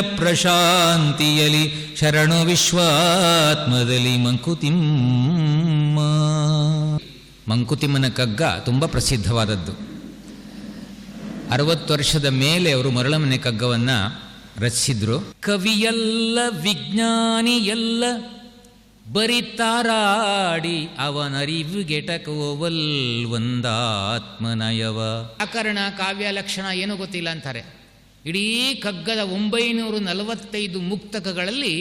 ಪ್ರಶಾಂತಿಯಲಿ ಶರಣು ವಿಶ್ವಾತ್ಮದಲ್ಲಿ ಮಂಕುತಿಮ್ಮ. ಮಂಕುತಿಮ್ಮನ ಕಗ್ಗ ತುಂಬ ಪ್ರಸಿದ್ಧವಾದದ್ದು. ಅರವತ್ತು ವರ್ಷದ ಮೇಲೆ ಅವರು ಮರಳಮನೆ ಕಗ್ಗವನ್ನು ರಚಿಸಿದ್ರು. ಕವಿಯಲ್ಲ ವಿಜ್ಞಾನಿಯಲ್ಲ ಬರಿತಾರಾಡಿ ಅವನರಿವು ಗೆಟಕೋವಲ್ ಒಂದಾತ್ಮನಯವ. ವ್ಯಾಕರಣ ಕಾವ್ಯ ಲಕ್ಷಣ ಏನೂ ಗೊತ್ತಿಲ್ಲ ಅಂತಾರೆ. ಇಡೀ ಕಗ್ಗದ ಒಂಬೈನೂರ ನಲವತ್ತೈದು ಮುಕ್ತಕಗಳಲ್ಲಿ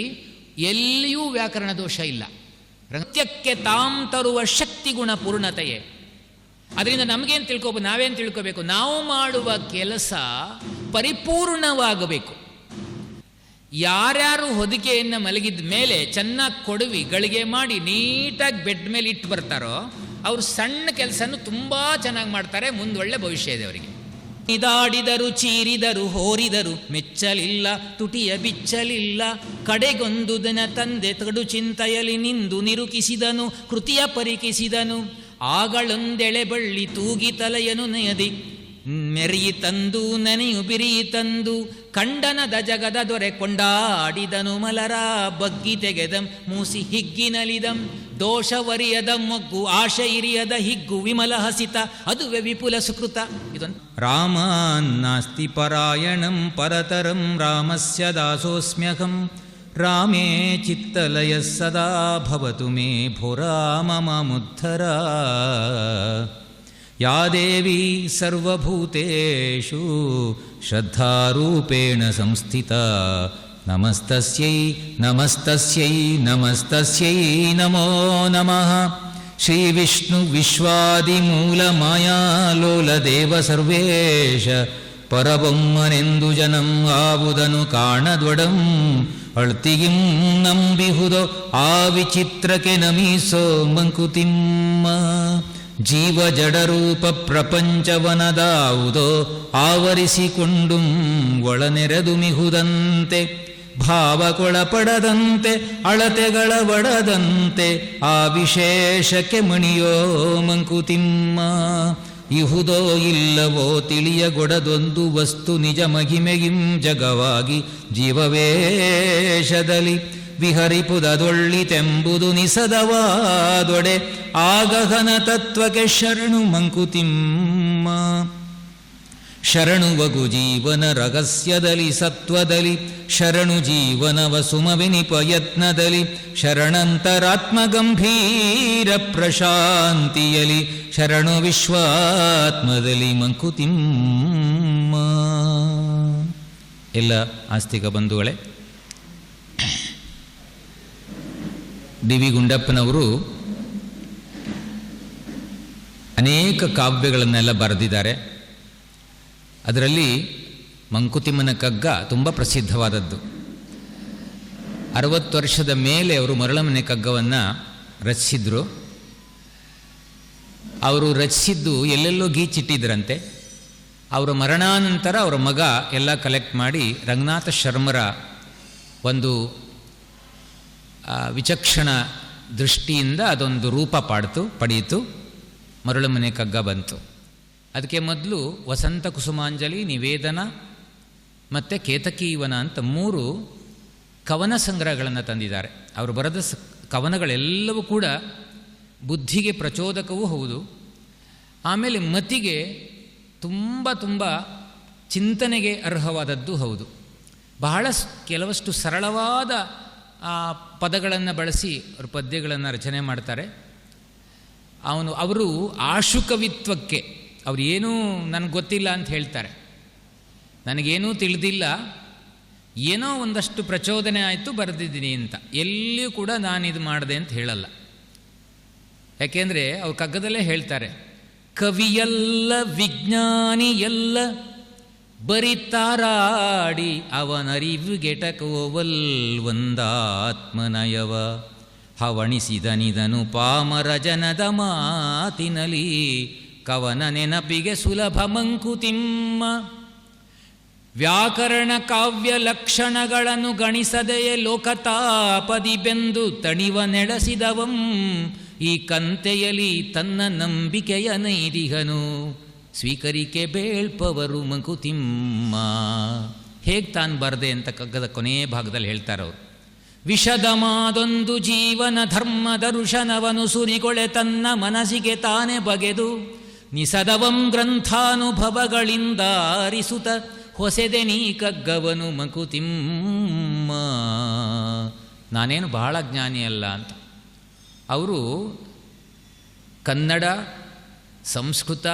ಎಲ್ಲಿಯೂ ವ್ಯಾಕರಣ ದೋಷ ಇಲ್ಲ. ನೃತ್ಯಕ್ಕೆ ತಾಂ ತರುವ ಶಕ್ತಿ ಗುಣ ಪೂರ್ಣತೆಯೇ. ಅದರಿಂದ ನಮಗೇನು ತಿಳ್ಕೋಬೇಕು ನಾವೇನು ತಿಳ್ಕೋಬೇಕು? ನಾವು ಮಾಡುವ ಕೆಲಸ ಪರಿಪೂರ್ಣವಾಗಬೇಕು. ಯಾರ್ಯಾರು ಹೊದಿಕೆಯನ್ನು ಮಲಗಿದ ಮೇಲೆ ಚೆನ್ನಾಗಿ ಕೊಡವಿ, ಗಳಿಗೆ ಮಾಡಿ ನೀಟಾಗಿ ಬೆಡ್ ಮೇಲೆ ಇಟ್ಟು ಬರ್ತಾರೋ, ಅವರು ಸಣ್ಣ ಕೆಲಸನೂ ತುಂಬ ಚೆನ್ನಾಗಿ ಮಾಡ್ತಾರೆ ಮುಂದೊಳ್ಳೆ ಭವಿಷ್ಯ ಇದೆ ಅವರಿಗೆ. ಇದಾಡಿದರು, ಚೀರಿದರು, ಹೋರಿದರು, ಮೆಚ್ಚಲಿಲ್ಲ, ತುಟಿಯ ಬಿಚ್ಚಲಿಲ್ಲ. ಕಡೆಗೊಂದು ದಿನ ತಂದೆ ತಡು ಚಿಂತೆಯಲಿ ನಿಂದು ನಿರುಕಿಸಿದನು, ಕೃತಿಯ ಪರಿಕಿಸಿದನು. ಆಗಳೊಂದೆಳೆ ಬಳ್ಳಿ ತೂಗಿ ತಲೆಯನು ನೆಯದಿ. ಮೆರಿಯಿ ತಂದು, ನೆನೆಯು ಬಿರಿಯಿ ತಂದು, ಕಂಡನದ ಜಗದ ದೊರೆ ಕೊಂಡಾಡಿದನು ಮಲರ, ಬಗ್ಗಿ ತೆಗೆದಂ, ಮೂಸಿ ಹಿಗ್ಗಿನಲಿದಂ ದೋಷವರಿಯದ ಮೊಗ್ಗು ಆಶೆ ಇರಿಯದ ಹಿಗ್ಗು ವಿಮಲ ಹಸಿತ ಅದುವೆ ವಿಪುಲ ಸುಕೃತ ಇದೊಂದು ರಾಮ ನಾಸ್ತಿ ಪರಾಯಣಂ ಪರತರಂ ರಾಮಸ್ಯ ದಾಸೋಸ್ಮ್ಯಹಂ ರಾಮೇ ಚಿತ್ತಲಯ ಸದಾ ಭವತು ಮೇ ಭೋರಾಮ ಮಾಮುದ್ಧರ ಯಾ ದೇವಿ ಸರ್ವಭೂತೇಷು ಶ್ರದ್ಧಾರೂಪೇಣ ಸಂಸ್ಥಿತ ನಮಸ್ತಸ್ಯೈ ನಮಸ್ತಸ್ಯೈ ನಮಸ್ತಸ್ಯೈ ನಮೋ ನಮಃ. ಶ್ರೀ ವಿಷ್ಣು ವಿಶ್ವಾದಿಮೂಲ ಮಾಯಾಲೋಲ ದೇವ ಸರ್ವೇಶ. ಪರಬೊಮ್ಮನೆಂದು ಜನಂ ಆವುದನು ಕಾಣದೊಡಂ ಅಳ್ತಿಗಿಂ ನಂಬಿಹುದೋ ಆ ವಿಚಿತ್ರಕ್ಕೆ ನಮೀಸೋ ಮಂಕುತಿಮ್ಮ. ಜೀವ ಜಡರೂಪ ಪ್ರಪಂಚವನದಾವುದೋ ಆವರಿಸಿಕೊಂಡು ಒಳನೆರೆದು ಮಿಹುದಂತೆ ಭಾವಕೊಳಪಡದಂತೆ, ಅಳತೆಗಳ ಒಡದಂತೆ, ಆ ವಿಶೇಷಕ್ಕೆ ಮಣಿಯೋ ಮಂಕುತಿಮ್ಮ. ಇಹುದೋ ಇಲ್ಲವೋ ತಿಳಿಯಗೊಡದೊಂದು ವಸ್ತು ನಿಜ ಮಹಿಮೆಗಿಂ ಜಗವಾಗಿ ಜೀವವೇಷದಲ್ಲಿ ವಿಹರಿಪುದದೊಳ್ಳಿತೆಂಬುದು ನಿಸದವಾದೊಡೆ ಆಗಹನ ತತ್ವಕ್ಕೆ ಶರಣು ಮಂಕುತಿಮ್ಮ. ಶರಣು ವಗು ಜೀವನ ರಹಸ್ಯದಲ್ಲಿ ಸತ್ವದಲ್ಲಿ ಶರಣು ಜೀವನವ ಸುಮವಿನಿಪ ಯತ್ನದಲ್ಲಿ ಶರಣಂತರಾತ್ಮ ಗಂಭೀರ ಪ್ರಶಾಂತಿಯಲಿ, ಶರಣು ವಿಶ್ವಾತ್ಮದಲ್ಲಿ ಮಂಕುತಿಮ್ಮ. ಎಲ್ಲ ಆಸ್ತಿಕ ಬಂಧುಗಳೇ, ಡಿ ವಿ ಗುಂಡಪ್ಪನವರು ಅನೇಕ ಕಾವ್ಯಗಳನ್ನೆಲ್ಲ ಬರೆದಿದ್ದಾರೆ. ಅದರಲ್ಲಿ ಮಂಕುತಿಮ್ಮನ ಕಗ್ಗ ತುಂಬ ಪ್ರಸಿದ್ಧವಾದದ್ದು. ಅರವತ್ತು ವರ್ಷದ ಮೇಲೆ ಅವರು ಮರಳಮನೆ ಕಗ್ಗವನ್ನು ರಚಿಸಿದ್ರು. ಅವರು ರಚಿಸಿದ್ದು ಎಲ್ಲೆಲ್ಲೋ ಗೀಚಿಟ್ಟಿದ್ರಂತೆ ಅವರ ಮರಣಾನಂತರ ಅವರ ಮಗ ಎಲ್ಲ ಕಲೆಕ್ಟ್ ಮಾಡಿ ರಂಗನಾಥ ಶರ್ಮರ ಒಂದು ವಿಚಕ್ಷಣ ದೃಷ್ಟಿಯಿಂದ ಅದೊಂದು ರೂಪ ಪಾಡ್ತು, ಪಡೆಯಿತು. ಮರಳುಮನೆ ಕಗ್ಗ ಬಂತು. ಅದಕ್ಕೆ ಮೊದಲು ವಸಂತ ಕುಸುಮಾಂಜಲಿ, ನಿವೇದನ ಮತ್ತು ಕೇತಕೀವನ ಅಂತ ಮೂರು ಕವನ ಸಂಗ್ರಹಗಳನ್ನು ತಂದಿದ್ದಾರೆ. ಅವರು ಬರೆದ ಕವನಗಳೆಲ್ಲವೂ ಕೂಡ ಬುದ್ಧಿಗೆ ಪ್ರಚೋದಕವೂ ಹೌದು. ಆಮೇಲೆ ಮತಿಗೆ ತುಂಬ ತುಂಬ ಚಿಂತನೆಗೆ ಅರ್ಹವಾದದ್ದು ಹೌದು. ಬಹಳ ಕೆಲವಷ್ಟು ಸರಳವಾದ ಪದಗಳನ್ನು ಬಳಸಿ ಅವರು ಪದ್ಯಗಳನ್ನು ರಚನೆ ಮಾಡ್ತಾರೆ. ಅವನು, ಅವರು ಆಶುಕವಿತ್ವಕ್ಕೆ ಅವ್ರು ಏನೂ ನನಗೆ ಗೊತ್ತಿಲ್ಲ ಅಂತ ಹೇಳ್ತಾರೆ. ನನಗೇನೂ ತಿಳಿದಿಲ್ಲ. ಏನೋ ಒಂದಷ್ಟು ಪ್ರಚೋದನೆ ಆಯಿತು, ಬರೆದಿದ್ದೀನಿ ಅಂತ. ಎಲ್ಲಿಯೂ ಕೂಡ ನಾನು ಇದು ಮಾಡಿದೆ ಅಂತ ಹೇಳಲ್ಲ. ಯಾಕೆಂದರೆ ಅವ್ರು ಕಗ್ಗದಲ್ಲೇ ಹೇಳ್ತಾರೆ, ಕವಿಯಲ್ಲ ವಿಜ್ಞಾನಿ ಎಲ್ಲ ಬರಿತಾರಾಡಿ ಅವನರಿವು ಗೆಟಕೋವಲ್ ಒಂದಾತ್ಮನಯವ ಹವಣಿಸಿದನಿದನು ಪಾಮರಜನದ ಮಾತಿನಲಿ ಕವನ ನೆನಪಿಗೆ ಸುಲಭ ಮಂಕುತಿಮ್ಮ. ವ್ಯಾಕರಣ ಕಾವ್ಯ ಲಕ್ಷಣಗಳನ್ನು ಗಣಿಸದೆಯೇ ಲೋಕತಾಪದಿ ಬೆಂದು ತಣಿವ ನೆಡಸಿದವಂ. ಈ ಕಂತೆಯಲಿ ತನ್ನ ನಂಬಿಕೆಯ ನೈದಿಹನು ಸ್ವೀಕರಿಕೆ ಬೇಳ್ಪವರು ಮಂಕುತಿಮ್ಮ. ಹೇಗೆ ತಾನು ಬರದೆ ಅಂತ ಕಗ್ಗದ ಕೊನೆಯ ಭಾಗದಲ್ಲಿ ಹೇಳ್ತಾರವರು. ವಿಷದ ಮಾದೊಂದು ಜೀವನ ಧರ್ಮ ದರುಶನವನು ಸುರಿಗೊಳೆ ತನ್ನ ಮನಸ್ಸಿಗೆ ತಾನೇ ಬಗೆದು ನಿಸದವಂ ಗ್ರಂಥಾನುಭವಗಳಿಂದ ಆರಿಸುತ್ತ ಹೊಸೆದೆ ನೀ ಕಗ್ಗವನು ಮಕುತಿಮ್ಮ. ನಾನೇನು ಬಹಳ ಜ್ಞಾನಿ ಅಲ್ಲ ಅಂತ. ಅವರು ಕನ್ನಡ, ಸಂಸ್ಕೃತ,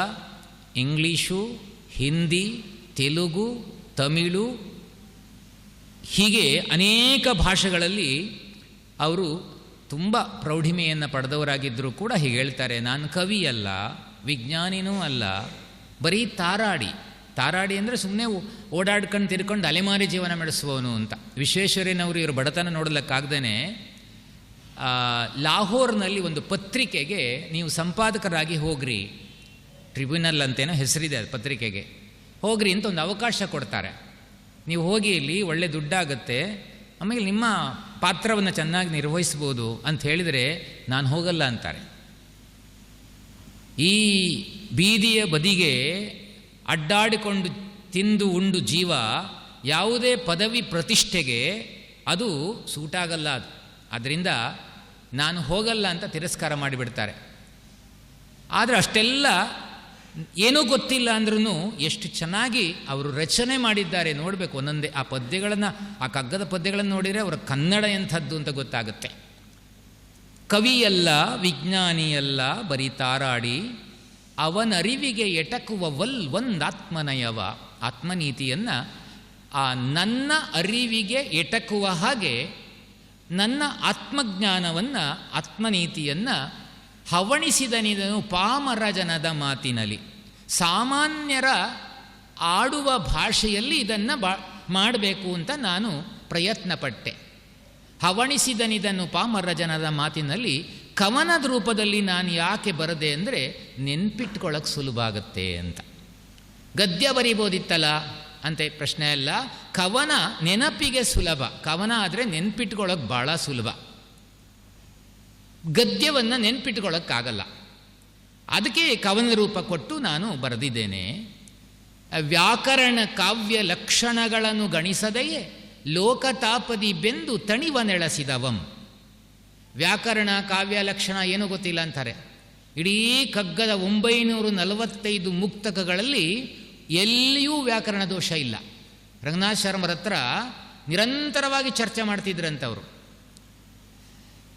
ಇಂಗ್ಲೀಷು, ಹಿಂದಿ, ತೆಲುಗು, ತಮಿಳು ಹೀಗೆ ಅನೇಕ ಭಾಷೆಗಳಲ್ಲಿ ಅವರು ತುಂಬ ಪ್ರೌಢಿಮೆಯನ್ನು ಪಡೆದವರಾಗಿದ್ದರೂ ಕೂಡ ಹೀಗೆ ಹೇಳ್ತಾರೆ. ನಾನು ಕವಿಯಲ್ಲ. ವಿಜ್ಞಾನಿನೂ ಅಲ್ಲ, ಬರೀ ತಾರಾಡಿ. ತಾರಾಡಿ ಅಂದರೆ ಸುಮ್ಮನೆ ಓಡಾಡ್ಕೊಂಡು ತಿರ್ಕೊಂಡು ಅಲೆಮಾರಿ ಜೀವನ ನಡೆಸುವವನು ಅಂತ. ವಿಶ್ವೇಶ್ವರಯ್ಯನವರು ಇವರು ಬಡತನ ನೋಡಲಿಕ್ಕಾಗ್ದೇ ಲಾಹೋರ್ನಲ್ಲಿ ಒಂದು ಪತ್ರಿಕೆಗೆ ನೀವು ಸಂಪಾದಕರಾಗಿ ಹೋಗ್ರಿ. ಟ್ರಿಬ್ಯುನಲ್ ಅಂತೇನೋ ಹೆಸರಿದೆ ಅದು ಪತ್ರಿಕೆಗೆ. ಹೋಗ್ರಿ ಅಂತ ಒಂದು ಅವಕಾಶ ಕೊಡ್ತಾರೆ. ನೀವು ಹೋಗಿ ಇಲ್ಲಿ ಒಳ್ಳೆ ದುಡ್ಡಾಗತ್ತೆ, ಆಮೇಲೆ ನಿಮ್ಮ ಪಾತ್ರವನ್ನು ಚೆನ್ನಾಗಿ ನಿರ್ವಹಿಸ್ಬೋದು ಅಂತ ಹೇಳಿದರೆ ನಾನು ಹೋಗಲ್ಲ ಅಂತಾರೆ. ಈ ಬೀದಿಯ ಬದಿಗೆ ಅಡ್ಡಾಡಿಕೊಂಡು ತಿಂದು ಉಂಡು ಜೀವ ಯಾವುದೇ ಪದವಿ ಪ್ರತಿಷ್ಠೆಗೆ ಅದು ಸೂಟಾಗಲ್ಲ ಅದು. ಅದರಿಂದ ನಾನು ಹೋಗಲ್ಲ ಅಂತ ತಿರಸ್ಕಾರ ಮಾಡಿಬಿಡ್ತಾರೆ. ಆದರೆ ಅಷ್ಟೆಲ್ಲ ಏನೂ ಗೊತ್ತಿಲ್ಲ ಅಂದ್ರೂ ಎಷ್ಟು ಚೆನ್ನಾಗಿ ಅವರು ರಚನೆ ಮಾಡಿದ್ದಾರೆ ನೋಡಬೇಕು. ಒಂದೊಂದೇ ಆ ಪದ್ಯಗಳನ್ನು, ಆ ಕಗ್ಗದ ಪದ್ಯಗಳನ್ನು ನೋಡಿದರೆ ಅವರ ಕನ್ನಡ ಎಂಥದ್ದು ಅಂತ ಗೊತ್ತಾಗುತ್ತೆ. ಕವಿಯಲ್ಲ, ವಿಜ್ಞಾನಿಯಲ್ಲ, ಬರೀ ತಾರಾಡಿ ಅವನರಿವಿಗೆ ಎಟಕುವ ವಲ್ ಒಂದಾತ್ಮನಯವ ಆತ್ಮನೀತಿಯನ್ನು ಆ ನನ್ನ ಅರಿವಿಗೆ ಎಟಕುವ ಹಾಗೆ ನನ್ನ ಆತ್ಮಜ್ಞಾನವನ್ನು, ಆತ್ಮನೀತಿಯನ್ನು ಹವಣಿಸಿದನಿದನು ಪಾಮರ ಜನದ ಮಾತಿನಲ್ಲಿ. ಸಾಮಾನ್ಯರ ಆಡುವ ಭಾಷೆಯಲ್ಲಿ ಇದನ್ನು ಬಾ, ಮಾಡಬೇಕು ಅಂತ ನಾನು ಪ್ರಯತ್ನಪಟ್ಟೆ. ಹವಣಿಸಿದನಿದನ್ನು ಪಾಮರ ಜನದ ಮಾತಿನಲ್ಲಿ, ಕವನದ ರೂಪದಲ್ಲಿ ನಾನು ಯಾಕೆ ಬರದೆ ಅಂದರೆ ನೆನ್ಪಿಟ್ಕೊಳ್ಳೋಕೆ ಸುಲಭ ಆಗುತ್ತೆ ಅಂತ. ಗದ್ಯ ಬರಿಬೋದಿತ್ತಲ್ಲ ಅಂತ ಪ್ರಶ್ನೆ ಅಲ್ಲ. ಕವನ ನೆನಪಿಗೆ ಸುಲಭ. ಕವನ ಆದರೆ ನೆನ್ಪಿಟ್ಕೊಳ್ಳೋಕೆ ಭಾಳ ಸುಲಭ. ಗದ್ಯವನ್ನು ನೆನ್ಪಿಟ್ಕೊಳ್ಳೋಕ್ಕಾಗಲ್ಲ ಅದಕ್ಕೆ ಕವನ ರೂಪ ಕೊಟ್ಟು ನಾನು ಬರೆದಿದ್ದೇನೆ, ವ್ಯಾಕರಣ ಕಾವ್ಯ ಲಕ್ಷಣಗಳನ್ನು ಗಣಿಸದೆಯೇ? ಲೋಕತಾಪದಿ ಬೆಂದು ತಣಿವ ನೆಳಸಿದವಂ. ವ್ಯಾಕರಣ, ಕಾವ್ಯ, ಲಕ್ಷಣ ಏನು ಗೊತ್ತಿಲ್ಲ ಅಂತಾರೆ. ಇಡೀ ಕಗ್ಗದ ಒಂಬೈನೂರು ನಲವತ್ತೈದು ಮುಕ್ತಕಗಳಲ್ಲಿ ಎಲ್ಲಿಯೂ ವ್ಯಾಕರಣ ದೋಷ ಇಲ್ಲ. ರಂಗನಾಥ ಶರ್ಮರ ಹತ್ರ ನಿರಂತರವಾಗಿ ಚರ್ಚೆ ಮಾಡ್ತಿದ್ರಂಥವ್ರು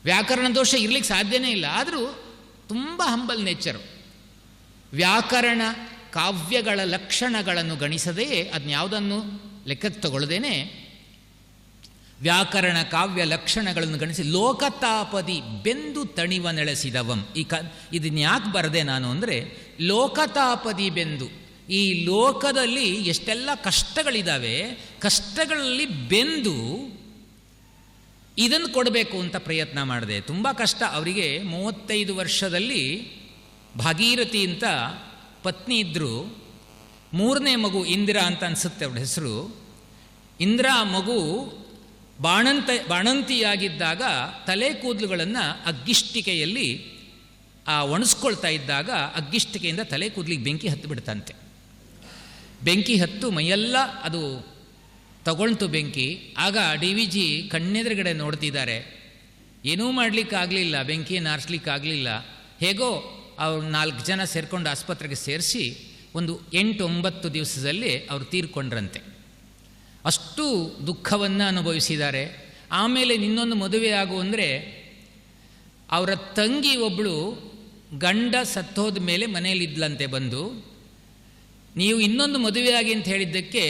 ವ್ಯಾಕರಣ ದೋಷ ಇರ್ಲಿಕ್ಕೆ ಸಾಧ್ಯನೇ ಇಲ್ಲ. ಆದರೂ ತುಂಬ ಹಂಬಲ್ ನೇಚರು. ವ್ಯಾಕರಣ ಕಾವ್ಯಗಳ ಲಕ್ಷಣಗಳನ್ನು ಗಣಿಸದೆಯೇ ಅದನ್ನ ಯಾವುದನ್ನು ಲೆಕ್ಕಕ್ಕೆ ತಗೊಳ್ಳದೇನೆ ವ್ಯಾಕರಣ ಕಾವ್ಯ ಲಕ್ಷಣಗಳನ್ನು ಗಣಿಸಿ. ಲೋಕತಾಪದಿ ಬೆಂದು ತಣಿವ ನೆಳೆಸಿದವಂ ಈ ಕ ಇದನ್ನ ಯಾಕೆ ಬರದೆ ನಾನು ಅಂದರೆ, ಲೋಕತಾಪದಿ ಬೆಂದು. ಈ ಲೋಕದಲ್ಲಿ ಎಷ್ಟೆಲ್ಲ ಕಷ್ಟಗಳಿದ್ದಾವೆ ಕಷ್ಟಗಳಲ್ಲಿ ಬೆಂದು ಇದನ್ನು ಕೊಡಬೇಕು ಅಂತ ಪ್ರಯತ್ನ ಮಾಡಿದೆ. ತುಂಬ ಕಷ್ಟ. ಅವರಿಗೆ ಮೂವತ್ತೈದು ವರ್ಷದಲ್ಲಿ ಭಾಗೀರಥಿ ಅಂತ ಪತ್ನಿ ಇದ್ದರು ಮೂರನೇ ಮಗು ಇಂದಿರಾ ಅಂತ ಅನಿಸುತ್ತೆ ಅವ್ರ ಹೆಸರು. ಇಂದಿರಾ ಮಗು ಬಾಣಂತ ಬಾಣಂತಿಯಾಗಿದ್ದಾಗ ತಲೆ ಕೂದಲುಗಳನ್ನು ಅಗ್ಗಿಷ್ಟಿಕೆಯಲ್ಲಿ, ಆ, ಒಣಸ್ಕೊಳ್ತಾ ಇದ್ದಾಗ ಅಗ್ಗಿಷ್ಟಿಕೆಯಿಂದ ತಲೆ ಕೂದಲಿಗೆ ಬೆಂಕಿ ಹತ್ತು ಬಿಡ್ತಂತೆ. ಬೆಂಕಿ ಹತ್ತು ಮೈಯೆಲ್ಲ ಅದು ತಗೊಳ್ತು ಬೆಂಕಿ. ಆಗ ಡಿ ವಿ ಜಿ ಕಣ್ಣೆದುರುಗಡೆ ನೋಡ್ತಿದ್ದಾರೆ. ಏನೂ ಮಾಡಲಿಕ್ಕಾಗಲಿಲ್ಲ ಬೆಂಕಿಯನ್ನು ಆರಿಸ್ಲಿಕ್ಕಾಗಲಿಲ್ಲ ಹೇಗೋ ಅವ್ರು ನಾಲ್ಕು ಜನ ಸೇರಿಕೊಂಡು ಆಸ್ಪತ್ರೆಗೆ ಸೇರಿಸಿ ಒಂದು ಎಂಟು ಒಂಬತ್ತು ದಿವಸದಲ್ಲಿ ಅವರು ತೀರ್ಕೊಂಡ್ರಂತೆ. ಅಷ್ಟು ದುಃಖವನ್ನು ಅನುಭವಿಸಿದ್ದಾರೆ. ಆಮೇಲೆ ಇನ್ನೊಂದು ಮದುವೆ ಆಗು ಅಂದರೆ ಅವರ ತಂಗಿ ಒಬ್ಬಳು ಗಂಡ ಸತ್ತೋದ ಮೇಲೆ ಮನೇಲಿದ್ಲಂತೆ ಬಂದು, ನೀವು ಇನ್ನೊಂದು ಮದುವೆಯಾಗಿ ಅಂತ ಹೇಳಿದ್ದಕ್ಕೆ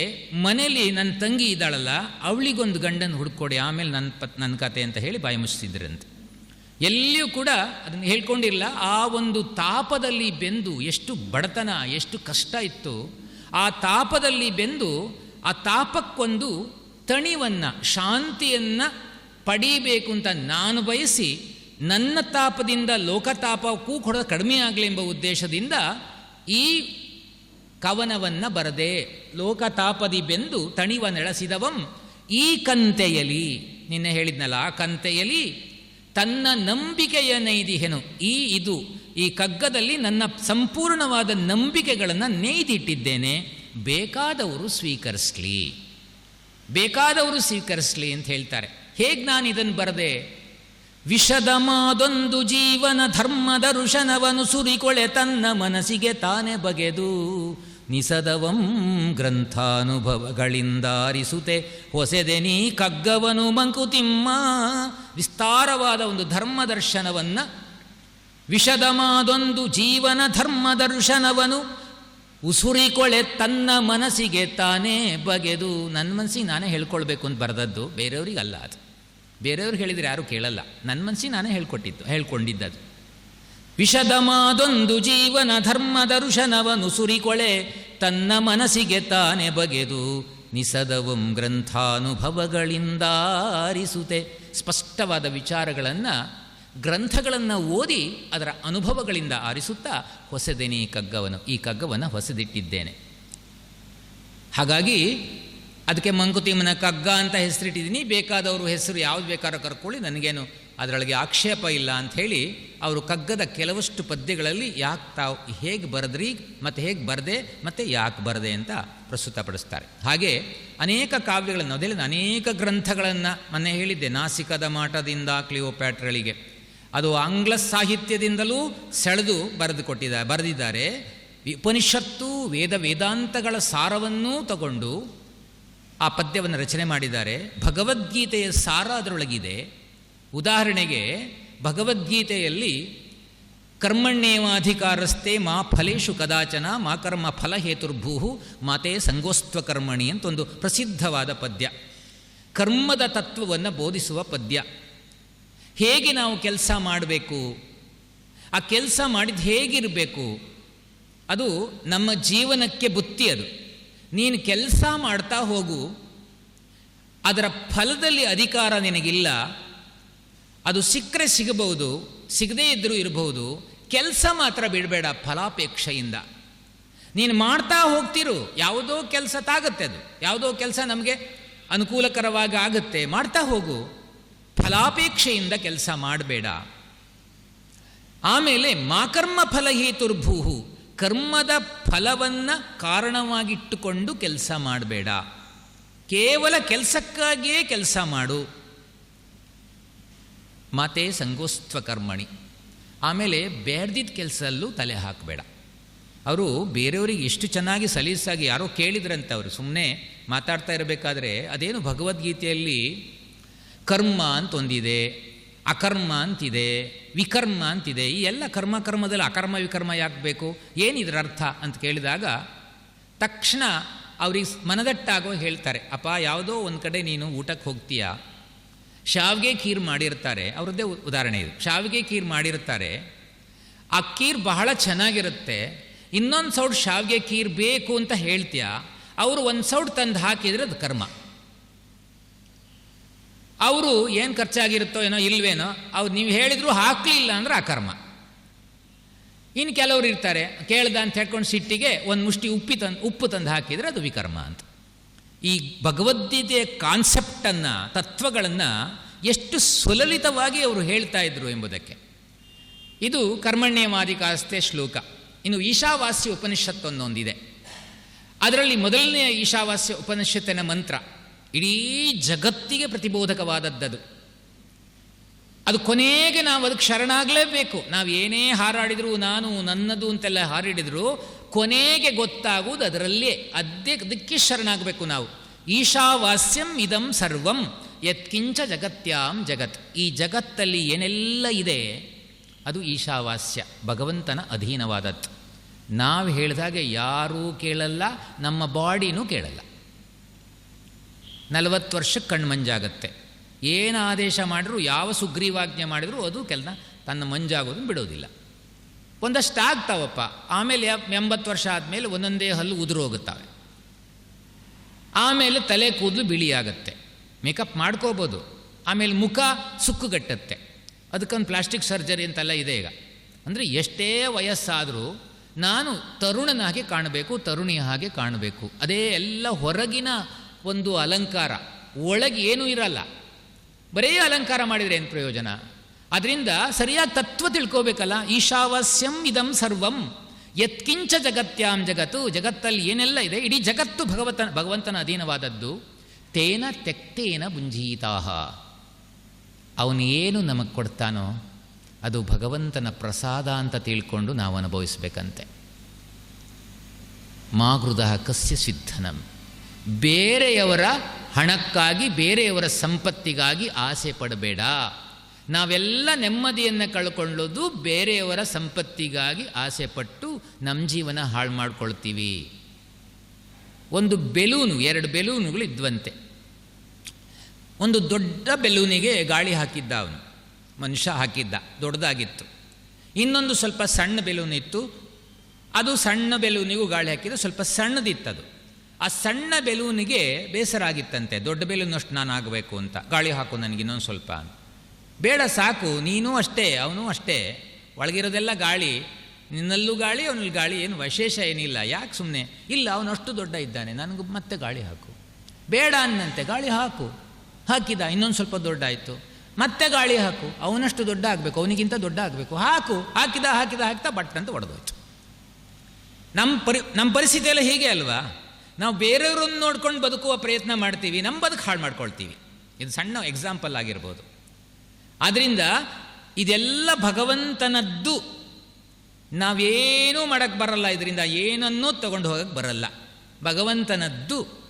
ಮನೇಲಿ ನನ್ನ ತಂಗಿ ಇದ್ದಾಳಲ್ಲ, ಅವಳಿಗೊಂದು ಗಂಡನ ಹುಡ್ಕೊಡಿ, ಆಮೇಲೆ ನನ್ನ ಪತ್ ನನ್ನ ಕತೆ ಅಂತ ಹೇಳಿ ಬಾಯಿ ಮುಚ್ಚಿದ್ರಂತೆ ಎಲ್ಲಿಯೂ ಕೂಡ ಅದನ್ನು ಹೇಳ್ಕೊಂಡಿಲ್ಲ ಆ ಒಂದು ತಾಪದಲ್ಲಿ ಬೆಂದು ಎಷ್ಟು ಬಡತನ, ಎಷ್ಟು ಕಷ್ಟ ಇತ್ತು. ಆ ತಾಪದಲ್ಲಿ ಬೆಂದು ಆ ತಾಪಕ್ಕೊಂದು ತಣಿವನ್ನು, ಶಾಂತಿಯನ್ನು ಪಡೀಬೇಕು ಅಂತ ನಾನು ಬಯಸಿ ನನ್ನ ತಾಪದಿಂದ ಲೋಕತಾಪಕ್ಕೂ ಕೂಡ ಕಡಿಮೆ ಆಗಲಿ ಎಂಬ ಉದ್ದೇಶದಿಂದ ಈ ಕವನವನ್ನು ಬರದೆ. ಲೋಕತಾಪದಿ ಬೆಂದು ತಣಿವ ನೆಳಸಿದವಂ ಈ ಕಂತೆಯಲಿ. ನಿನ್ನೆ ಹೇಳಿದ್ನಲ್ಲ, ಆ ಕಂತೆಯಲಿ ತನ್ನ ನಂಬಿಕೆಯ ನೈದಿಹೆನು ಈ ಇದು, ಈ ಕಗ್ಗದಲ್ಲಿ ನನ್ನ ಸಂಪೂರ್ಣವಾದ ನಂಬಿಕೆಗಳನ್ನು ನೇಯ್ದಿಟ್ಟಿದ್ದೇನೆ. ಬೇಕಾದವರು ಸ್ವೀಕರಿಸಲಿ. ಬೇಕಾದವರು ಸ್ವೀಕರಿಸಲಿ ಅಂತ ಹೇಳ್ತಾರೆ. ಹೇಗೆ ನಾನು ಇದನ್ನು ಬರದೆ? ವಿಷದಮಾದೊಂದು ಜೀವನ ಧರ್ಮದ ಋಷನವನು ಸುರಿಕೊಳೆ ತನ್ನ ಮನಸ್ಸಿಗೆ ತಾನೇ ಬಗೆದು. ನಿಸದವಂ ಗ್ರಂಥಾನುಭವಗಳಿಂದಾರಿಸುತ್ತೆ ಹೊಸೆದೆ ನೀ ಕಗ್ಗವನು ಮಂಕುತಿಮ್ಮ. ವಿಸ್ತಾರವಾದ ಒಂದು ಧರ್ಮದರ್ಶನವನ್ನು ವಿಷದ ಮಾದೊಂದು ಜೀವನ ಧರ್ಮದರ್ಶನವನು ಉಸುರಿಕೊಳೆ ತನ್ನ ಮನಸ್ಸಿಗೆ ತಾನೇ ಬಗೆದು ನನ್ನ ಮನಸ್ಸಿಗೆ ನಾನೇ ಹೇಳ್ಕೊಳ್ಬೇಕು ಅಂತ ಬರೆದದ್ದು. ಬೇರೆಯವ್ರಿಗೆ ಅಲ್ಲ ಅದು. ಬೇರೆಯವ್ರಿಗೆ ಹೇಳಿದರೆ ಯಾರೂ ಕೇಳಲ್ಲ. ನನ್ನ ಮನಸ್ಸಿಗೆ ನಾನೇ ಹೇಳ್ಕೊಟ್ಟಿದ್ದು, ಹೇಳ್ಕೊಂಡಿದ್ದದು. ವಿಷದ ಮಾದೊಂದು ಜೀವನ ಧರ್ಮದರುಶನವನು ಸುರಿಕೊಳೆ ತನ್ನ ಮನಸ್ಸಿಗೆ ತಾನೇ ಬಗೆದು ನಿಸದವಂ ಗ್ರಂಥಾನುಭವಗಳಿಂದಾರಿಸುತ್ತೆ ಸ್ಪಷ್ಟವಾದ ವಿಚಾರಗಳನ್ನು ಗ್ರಂಥಗಳನ್ನು ಓದಿ ಅದರ ಅನುಭವಗಳಿಂದ ಆರಿಸುತ್ತಾ ಹೊಸದೇನೆ ಈ ಕಗ್ಗವನ್ನು ಈ ಕಗ್ಗವನ್ನು ಹೊಸದಿಟ್ಟಿದ್ದೇನೆ. ಹಾಗಾಗಿ ಅದಕ್ಕೆ ಮಂಕುತಿಮ್ಮನ ಕಗ್ಗ ಅಂತ ಹೆಸರಿಟ್ಟಿದ್ದೀನಿ, ಬೇಕಾದವರು ಹೆಸರು ಯಾವ್ದು ಬೇಕಾದ್ರೂ ಕರ್ಕೊಳ್ಳಿ, ನನಗೇನು ಅದರೊಳಗೆ ಆಕ್ಷೇಪ ಇಲ್ಲ ಅಂಥೇಳಿ ಅವರು ಕಗ್ಗದ ಕೆಲವಷ್ಟು ಪದ್ಯಗಳಲ್ಲಿ ಯಾಕೆ ತಾವು ಹೇಗೆ ಬರೆದ್ರಿ, ಮತ್ತು ಹೇಗೆ ಬರದೆ, ಮತ್ತು ಯಾಕೆ ಬರದೆ ಅಂತ ಪ್ರಸ್ತುತಪಡಿಸ್ತಾರೆ. ಹಾಗೆ ಅನೇಕ ಕಾವ್ಯಗಳನ್ನು ಅದೇ ಅನೇಕ ಗ್ರಂಥಗಳನ್ನು ಮೊನ್ನೆ ಹೇಳಿದ್ದೆ, ನಾಸಿಕದ ಮಾಟದಿಂದ ಕ್ಲಿಯೋಪ್ಯಾಟ್ರಳಿಗೆ. ಅದು ಆಂಗ್ಲ ಸಾಹಿತ್ಯದಿಂದಲೂ ಸೆಳೆದು ಬರೆದು ಕೊಟ್ಟಿದ್ದಾರೆ ಬರೆದಿದ್ದಾರೆ. ಉಪನಿಷತ್ತು ವೇದ ವೇದಾಂತಗಳ ಸಾರವನ್ನೂ ತಗೊಂಡು ಆ ಪದ್ಯವನ್ನು ರಚನೆ ಮಾಡಿದ್ದಾರೆ. ಭಗವದ್ಗೀತೆಯ ಸಾರ ಅದರೊಳಗಿದೆ. ಉದಾಹರಣೆಗೆ, ಭಗವದ್ಗೀತೆಯಲ್ಲಿ ಕರ್ಮಣ್ಯೇವಾಧಿಕಾರಸ್ಥೆ ಮಾ ಫಲೇಶು ಕದಾಚನ, ಮಾ ಕರ್ಮ ಫಲಹೇತುರ್ಭೂ ಮಾತೆ ಸಂಗೋಸ್ತ್ವ ಕರ್ಮಣಿ ಅಂತ ಒಂದು ಪ್ರಸಿದ್ಧವಾದ ಪದ್ಯ. ಕರ್ಮದ ತತ್ವವನ್ನು ಬೋಧಿಸುವ ಪದ್ಯ. ಹೇಗೆ ನಾವು ಕೆಲಸ ಮಾಡಬೇಕು? ಆ ಕೆಲಸ ಮಾಡಿದ್ದು ಹೇಗಿರಬೇಕು? ಅದು ನಮ್ಮ ಜೀವನಕ್ಕೆ ಬುತ್ತಿ ಅದು. ನೀನು ಕೆಲಸ ಮಾಡ್ತಾ ಹೋಗು. ಅದರ ಫಲದಲ್ಲಿ ಅಧಿಕಾರ ನಿನಗಿಲ್ಲ. ಅದು ಸಿಕ್ಕರೆ ಸಿಗಬಹುದು, ಸಿಗದೇ ಇದ್ದರೂ ಇರಬಹುದು. ಕೆಲಸ ಮಾತ್ರ ಬಿಡಬೇಡ ಫಲಾಪೇಕ್ಷೆಯಿಂದ. ನೀನು ಮಾಡ್ತಾ ಹೋಗ್ತಿರು, ಯಾವುದೋ ಕೆಲಸ ತಾಗುತ್ತೆ ಅದು. ಯಾವುದೋ ಕೆಲಸ ನಮಗೆ ಅನುಕೂಲಕರವಾಗಿ ಆಗುತ್ತೆ. ಮಾಡ್ತಾ ಹೋಗು. ಫಲಾಪೇಕ್ಷೆಯಿಂದ ಕೆಲಸ ಮಾಡಬೇಡ. ಆಮೇಲೆ ಮಾಕರ್ಮ ಫಲಹೇತುರ್ಭೂಹು ಕರ್ಮದ ಫಲವನ್ನು ಕಾರಣವಾಗಿಟ್ಟುಕೊಂಡು ಕೆಲಸ ಮಾಡಬೇಡ. ಕೇವಲ ಕೆಲಸಕ್ಕಾಗಿಯೇ ಕೆಲಸ ಮಾಡು. ಮಾತೆ ಸಂಗೋಸ್ತ್ವ ಕರ್ಮಣಿ ಆಮೇಲೆ ಬೇಡ್ದಿದ್ದ ಕೆಲಸದಲ್ಲೂ ತಲೆ ಹಾಕಬೇಡ. ಅವರು ಬೇರೆಯವರಿಗೆ ಎಷ್ಟು ಚೆನ್ನಾಗಿ ಸಲೀಸಾಗಿ ಯಾರೋ ಕೇಳಿದ್ರಂತೆ ಅವರು ಸುಮ್ಮನೆ ಮಾತಾಡ್ತಾ ಇರಬೇಕಾದ್ರೆ ಅದೇನು ಭಗವದ್ಗೀತೆಯಲ್ಲಿ ಕರ್ಮ ಅಂತ ಒಂದಿದೆ ಅಕರ್ಮ ಅಂತಿದೆ, ವಿಕರ್ಮ ಅಂತಿದೆ, ಈ ಎಲ್ಲ ಕರ್ಮ ಕರ್ಮದಲ್ಲಿ ಅಕರ್ಮ ವಿಕರ್ಮ ಯಾಕೆ ಬೇಕು ಏನಿದ್ರ ಅರ್ಥ ಅಂತ ಕೇಳಿದಾಗ, ತಕ್ಷಣ ಅವ್ರಿಗೆ ಮನದಟ್ಟಾಗೋ ಹೇಳ್ತಾರೆ, ಅಪ್ಪ, ಯಾವುದೋ ಒಂದು ಕಡೆ ನೀನು ಊಟಕ್ಕೆ ಹೋಗ್ತೀಯಾ? ಶಾವಿಗೆ ಖೀರ್ ಮಾಡಿರ್ತಾರೆ, ಅವ್ರದ್ದೇ ಉದಾಹರಣೆ ಇದು. ಶಾವಿಗೆ ಖೀರ್ ಮಾಡಿರ್ತಾರೆ, ಆ ಖೀರ್ ಬಹಳ ಚೆನ್ನಾಗಿರುತ್ತೆ, ಇನ್ನೊಂದು ಸೌಟ್ ಶಾವಿಗೆ ಖೀರ್ ಬೇಕು ಅಂತ ಹೇಳ್ತೀಯ? ಅವರು ಒಂದು ಸೌಟ್ ತಂದು ಹಾಕಿದರೆ ಅದು ಕರ್ಮ. ಅವರು ಏನು ಖರ್ಚಾಗಿರುತ್ತೋ ಏನೋ ಇಲ್ವೇನೋ, ಅವ್ರು ನೀವು ಹೇಳಿದ್ರು ಹಾಕಲಿಲ್ಲ ಅಂದ್ರೆ ಕರ್ಮ ಇನ್ನು ಕೆಲವರು ಇರ್ತಾರೆ, ಕೇಳ್ದ ಅಂತ ಹೇಳ್ಕೊಂಡು ಸಿಟ್ಟಿಗೆ ಒಂದು ಮುಷ್ಟಿ ಉಪ್ಪಿ ತಂದು, ಉಪ್ಪು ತಂದು ಹಾಕಿದರೆ ಅದು ವಿಕರ್ಮ ಅಂತ. ಈ ಭಗವದ್ಗೀತೆಯ ಕಾನ್ಸೆಪ್ಟನ್ನು ತತ್ವಗಳನ್ನು ಎಷ್ಟು ಸುಲಲಿತವಾಗಿ ಅವರು ಹೇಳ್ತಾ ಇದ್ರು ಎಂಬುದಕ್ಕೆ. ಇದು ಕರ್ಮಣ್ಯಮಾದಿಕಾಸ್ತೆ ಶ್ಲೋಕ. ಇನ್ನು ಈಶಾವಾಸ್ಯ ಉಪನಿಷತ್ತು ಅನ್ನೊಂದಿದೆ ಅದರಲ್ಲಿ ಮೊದಲನೆಯ ಈಶಾವಾಸ್ಯ ಉಪನಿಷತ್ತಿನ ಮಂತ್ರ. ಇಡೀ ಜಗತ್ತಿಗೆ ಪ್ರತಿಬೋಧಕವಾದದ್ದದು. ಅದು ಕೊನೆಗೆ ನಾವು ಅದಕ್ಕೆ ಶರಣಾಗಲೇಬೇಕು. ನಾವು ಏನೇ ಹಾರಾಡಿದರೂ ನಾನು ನನ್ನದು ಅಂತೆಲ್ಲ ಹಾರಿಡಿದ್ರು, ಕೊನೆಗೆ ಗೊತ್ತಾಗುವುದು ಅದರಲ್ಲೇ ಅದೇ ಅದಕ್ಕೆ ಶರಣಾಗಬೇಕು ನಾವು. ಈಶಾವಾಸ್ಯಂ ಇದಂ ಸರ್ವಂ, ಯತ್ಕಿಂಚ ಜಗತ್ಯಾಂ ಜಗತ್. ಈ ಜಗತ್ತಲ್ಲಿ ಏನೆಲ್ಲ ಇದೆ, ಅದು ಈಶಾವಾಸ್ಯ, ಭಗವಂತನ ಅಧೀನವಾದದ್ದು. ನಾವು ಹೇಳಿದಾಗೆ ಯಾರೂ ಕೇಳಲ್ಲ, ನಮ್ಮ ಬಾಡಿನೂ ಕೇಳಲ್ಲ. ನಲವತ್ತು ವರ್ಷಕ್ಕೆ ಕಣ್ಣು ಮಂಜಾಗುತ್ತೆ. ಏನು ಆದೇಶ ಮಾಡಿದ್ರು, ಯಾವ ಸುಗ್ರೀವಾಜ್ಞೆ ಮಾಡಿದ್ರು ಅದು ಕೆಲ ತನ್ನ ಮಂಜಾಗೋದು ಬಿಡೋದಿಲ್ಲ. ಒಂದಷ್ಟು ಆಗ್ತಾವಪ್ಪ ಆಮೇಲೆ ಎಂಬತ್ತು ವರ್ಷ ಆದಮೇಲೆ ಒಂದೊಂದೇ ಹಲ್ಲು ಉದುರು ಹೋಗುತ್ತವೆ ಆಮೇಲೆ ತಲೆ ಕೂದಲು ಬಿಳಿಯಾಗತ್ತೆ. ಮೇಕಪ್ ಮಾಡ್ಕೋಬೋದು. ಆಮೇಲೆ ಮುಖ ಸುಕ್ಕುಗಟ್ಟತ್ತೆ. ಅದಕ್ಕೊಂದು ಪ್ಲಾಸ್ಟಿಕ್ ಸರ್ಜರಿ ಅಂತೆಲ್ಲ ಇದೆ ಈಗ. ಅಂದರೆ ಎಷ್ಟೇ ವಯಸ್ಸಾದರೂ ನಾನು ತರುಣನಾಗಿ ಕಾಣಬೇಕು ತರುಣಿಯ ಹಾಗೆ ಕಾಣಬೇಕು. ಅದೇ ಎಲ್ಲ ಹೊರಗಿನ ಒಂದು ಅಲಂಕಾರ. ಒಳಗೆ ಏನೂ ಇರಲ್ಲ. ಬರೀ ಅಲಂಕಾರ ಮಾಡಿದರೆ ಏನು ಪ್ರಯೋಜನ? ಅದರಿಂದ ಸರಿಯಾಗಿ ತತ್ವ ತಿಳ್ಕೋಬೇಕಲ್ಲ. ಈಶಾವಾಸ್ಯಂ ಇದಂ ಸರ್ವಂ. ಯತ್ಕಿಂಚ ಜಗತ್ಯಾಂ ಜಗತ್ತು. ಜಗತ್ತಲ್ಲಿ ಏನೆಲ್ಲ ಇದೆ? ಇಡೀ ಜಗತ್ತು ಭಗವಂತನ ಭಗವಂತನ ಅಧೀನವಾದದ್ದು. ತೇನ ತೆಕ್ತೇನ ಭುಂಜೀತಾಹ. ಅವನು ಏನು ನಮಗೆ ಕೊಡ್ತಾನೋ ಅದು ಭಗವಂತನ ಪ್ರಸಾದ ಅಂತ ತಿಳ್ಕೊಂಡು ನಾವು ಅನುಭವಿಸ್ಬೇಕಂತೆ ಮಾಗೃದ ಕಸ್ಯ ಸಿದ್ಧನಂ. ಬೇರೆಯವರ ಹಣಕ್ಕಾಗಿ, ಬೇರೆಯವರ ಸಂಪತ್ತಿಗಾಗಿ ಆಸೆ ಪಡಬೇಡ. ನಾವೆಲ್ಲ ನೆಮ್ಮದಿಯನ್ನು ಕಳ್ಕೊಳ್ಳೋದು ಬೇರೆಯವರ ಸಂಪತ್ತಿಗಾಗಿ ಆಸೆ ಪಟ್ಟು ನಮ್ಮ ಜೀವನ ಹಾಳು ಮಾಡ್ಕೊಳ್ತೀವಿ. ಒಂದು ಬೆಲೂನು, ಎರಡು ಬೆಲೂನುಗಳು ಇದ್ವಂತೆ. ಒಂದು ದೊಡ್ಡ ಬೆಲೂನಿಗೆ ಗಾಳಿ ಹಾಕಿದ್ದ ಅವನು, ಮನುಷ್ಯ ಹಾಕಿದ್ದ, ದೊಡ್ಡದಾಗಿತ್ತು. ಇನ್ನೊಂದು ಸ್ವಲ್ಪ ಸಣ್ಣ ಬೆಲೂನ್ ಇತ್ತು ಅದು ಸಣ್ಣ ಬೆಲೂನಿಗೂ ಗಾಳಿ ಹಾಕಿದ್ದು ಸ್ವಲ್ಪ ಸಣ್ಣದಿತ್ತದು. ಆ ಸಣ್ಣ ಬೆಲೂನಿಗೆ ಬೇಸರ ಆಗಿತ್ತಂತೆ. ದೊಡ್ಡ ಬೆಲೂನಷ್ಟು ನಾನು ಆಗಬೇಕು ಅಂತ. ಗಾಳಿ ಹಾಕು ನನಗೆ ಇನ್ನೊಂದು ಸ್ವಲ್ಪ ಬೇಡ ಸಾಕು, ನೀನೂ ಅಷ್ಟೇ, ಅವನೂ ಅಷ್ಟೇ. ಒಳಗಿರೋದೆಲ್ಲ ಗಾಳಿ. ನಿನ್ನಲ್ಲೂ ಗಾಳಿ, ಅವನಲ್ಲಿ ಗಾಳಿ. ಏನು ವಿಶೇಷ ಏನಿಲ್ಲ. ಯಾಕೆ ಸುಮ್ಮನೆ ಇಲ್ಲ ಅವನಷ್ಟು ದೊಡ್ಡ ಇದ್ದಾನೆ. ನನಗೂ ಮತ್ತೆ ಗಾಳಿ ಹಾಕು. ಬೇಡ ಅನ್ನಂತೆ. ಗಾಳಿ ಹಾಕು. ಹಾಕಿದ, ಇನ್ನೊಂದು ಸ್ವಲ್ಪ ದೊಡ್ಡ ಆಯಿತು. ಮತ್ತೆ ಗಾಳಿ ಹಾಕು. ಅವನಷ್ಟು ದೊಡ್ಡ ಆಗಬೇಕು, ಅವನಿಗಿಂತ ದೊಡ್ಡ ಆಗಬೇಕು. ಹಾಕು. ಹಾಕಿದ ಹಾಕಿದ ಹಾಕ್ತಾ ಬಟ್ ಅಂತ ಒಡೆದೋಯ್ತು. ನಮ್ಮ ಪರಿ ನಮ್ಮ ಪರಿಸ್ಥಿತಿ ಎಲ್ಲ ಹೀಗೆ ಅಲ್ವಾ? ನಾವು ಬೇರೆಯವ್ರನ್ನ ನೋಡ್ಕೊಂಡು ಬದುಕುವ ಪ್ರಯತ್ನ ಮಾಡ್ತೀವಿ, ನಮ್ಮ ಬದುಕು ಹಾಳು ಮಾಡ್ಕೊಳ್ತೀವಿ. ಇದು ಸಣ್ಣ ಎಕ್ಸಾಂಪಲ್ ಆಗಿರ್ಬೋದು. ಆದ್ದರಿಂದ ಇದೆಲ್ಲ ಭಗವಂತನದ್ದು. ನಾವೇನೂ ಮಾಡೋಕ್ಕೆ ಬರಲ್ಲ, ಇದರಿಂದ ಏನನ್ನೂ ತಗೊಂಡು ಹೋಗಕ್ಕೆ ಬರಲ್ಲ. ಭಗವಂತನದ್ದು.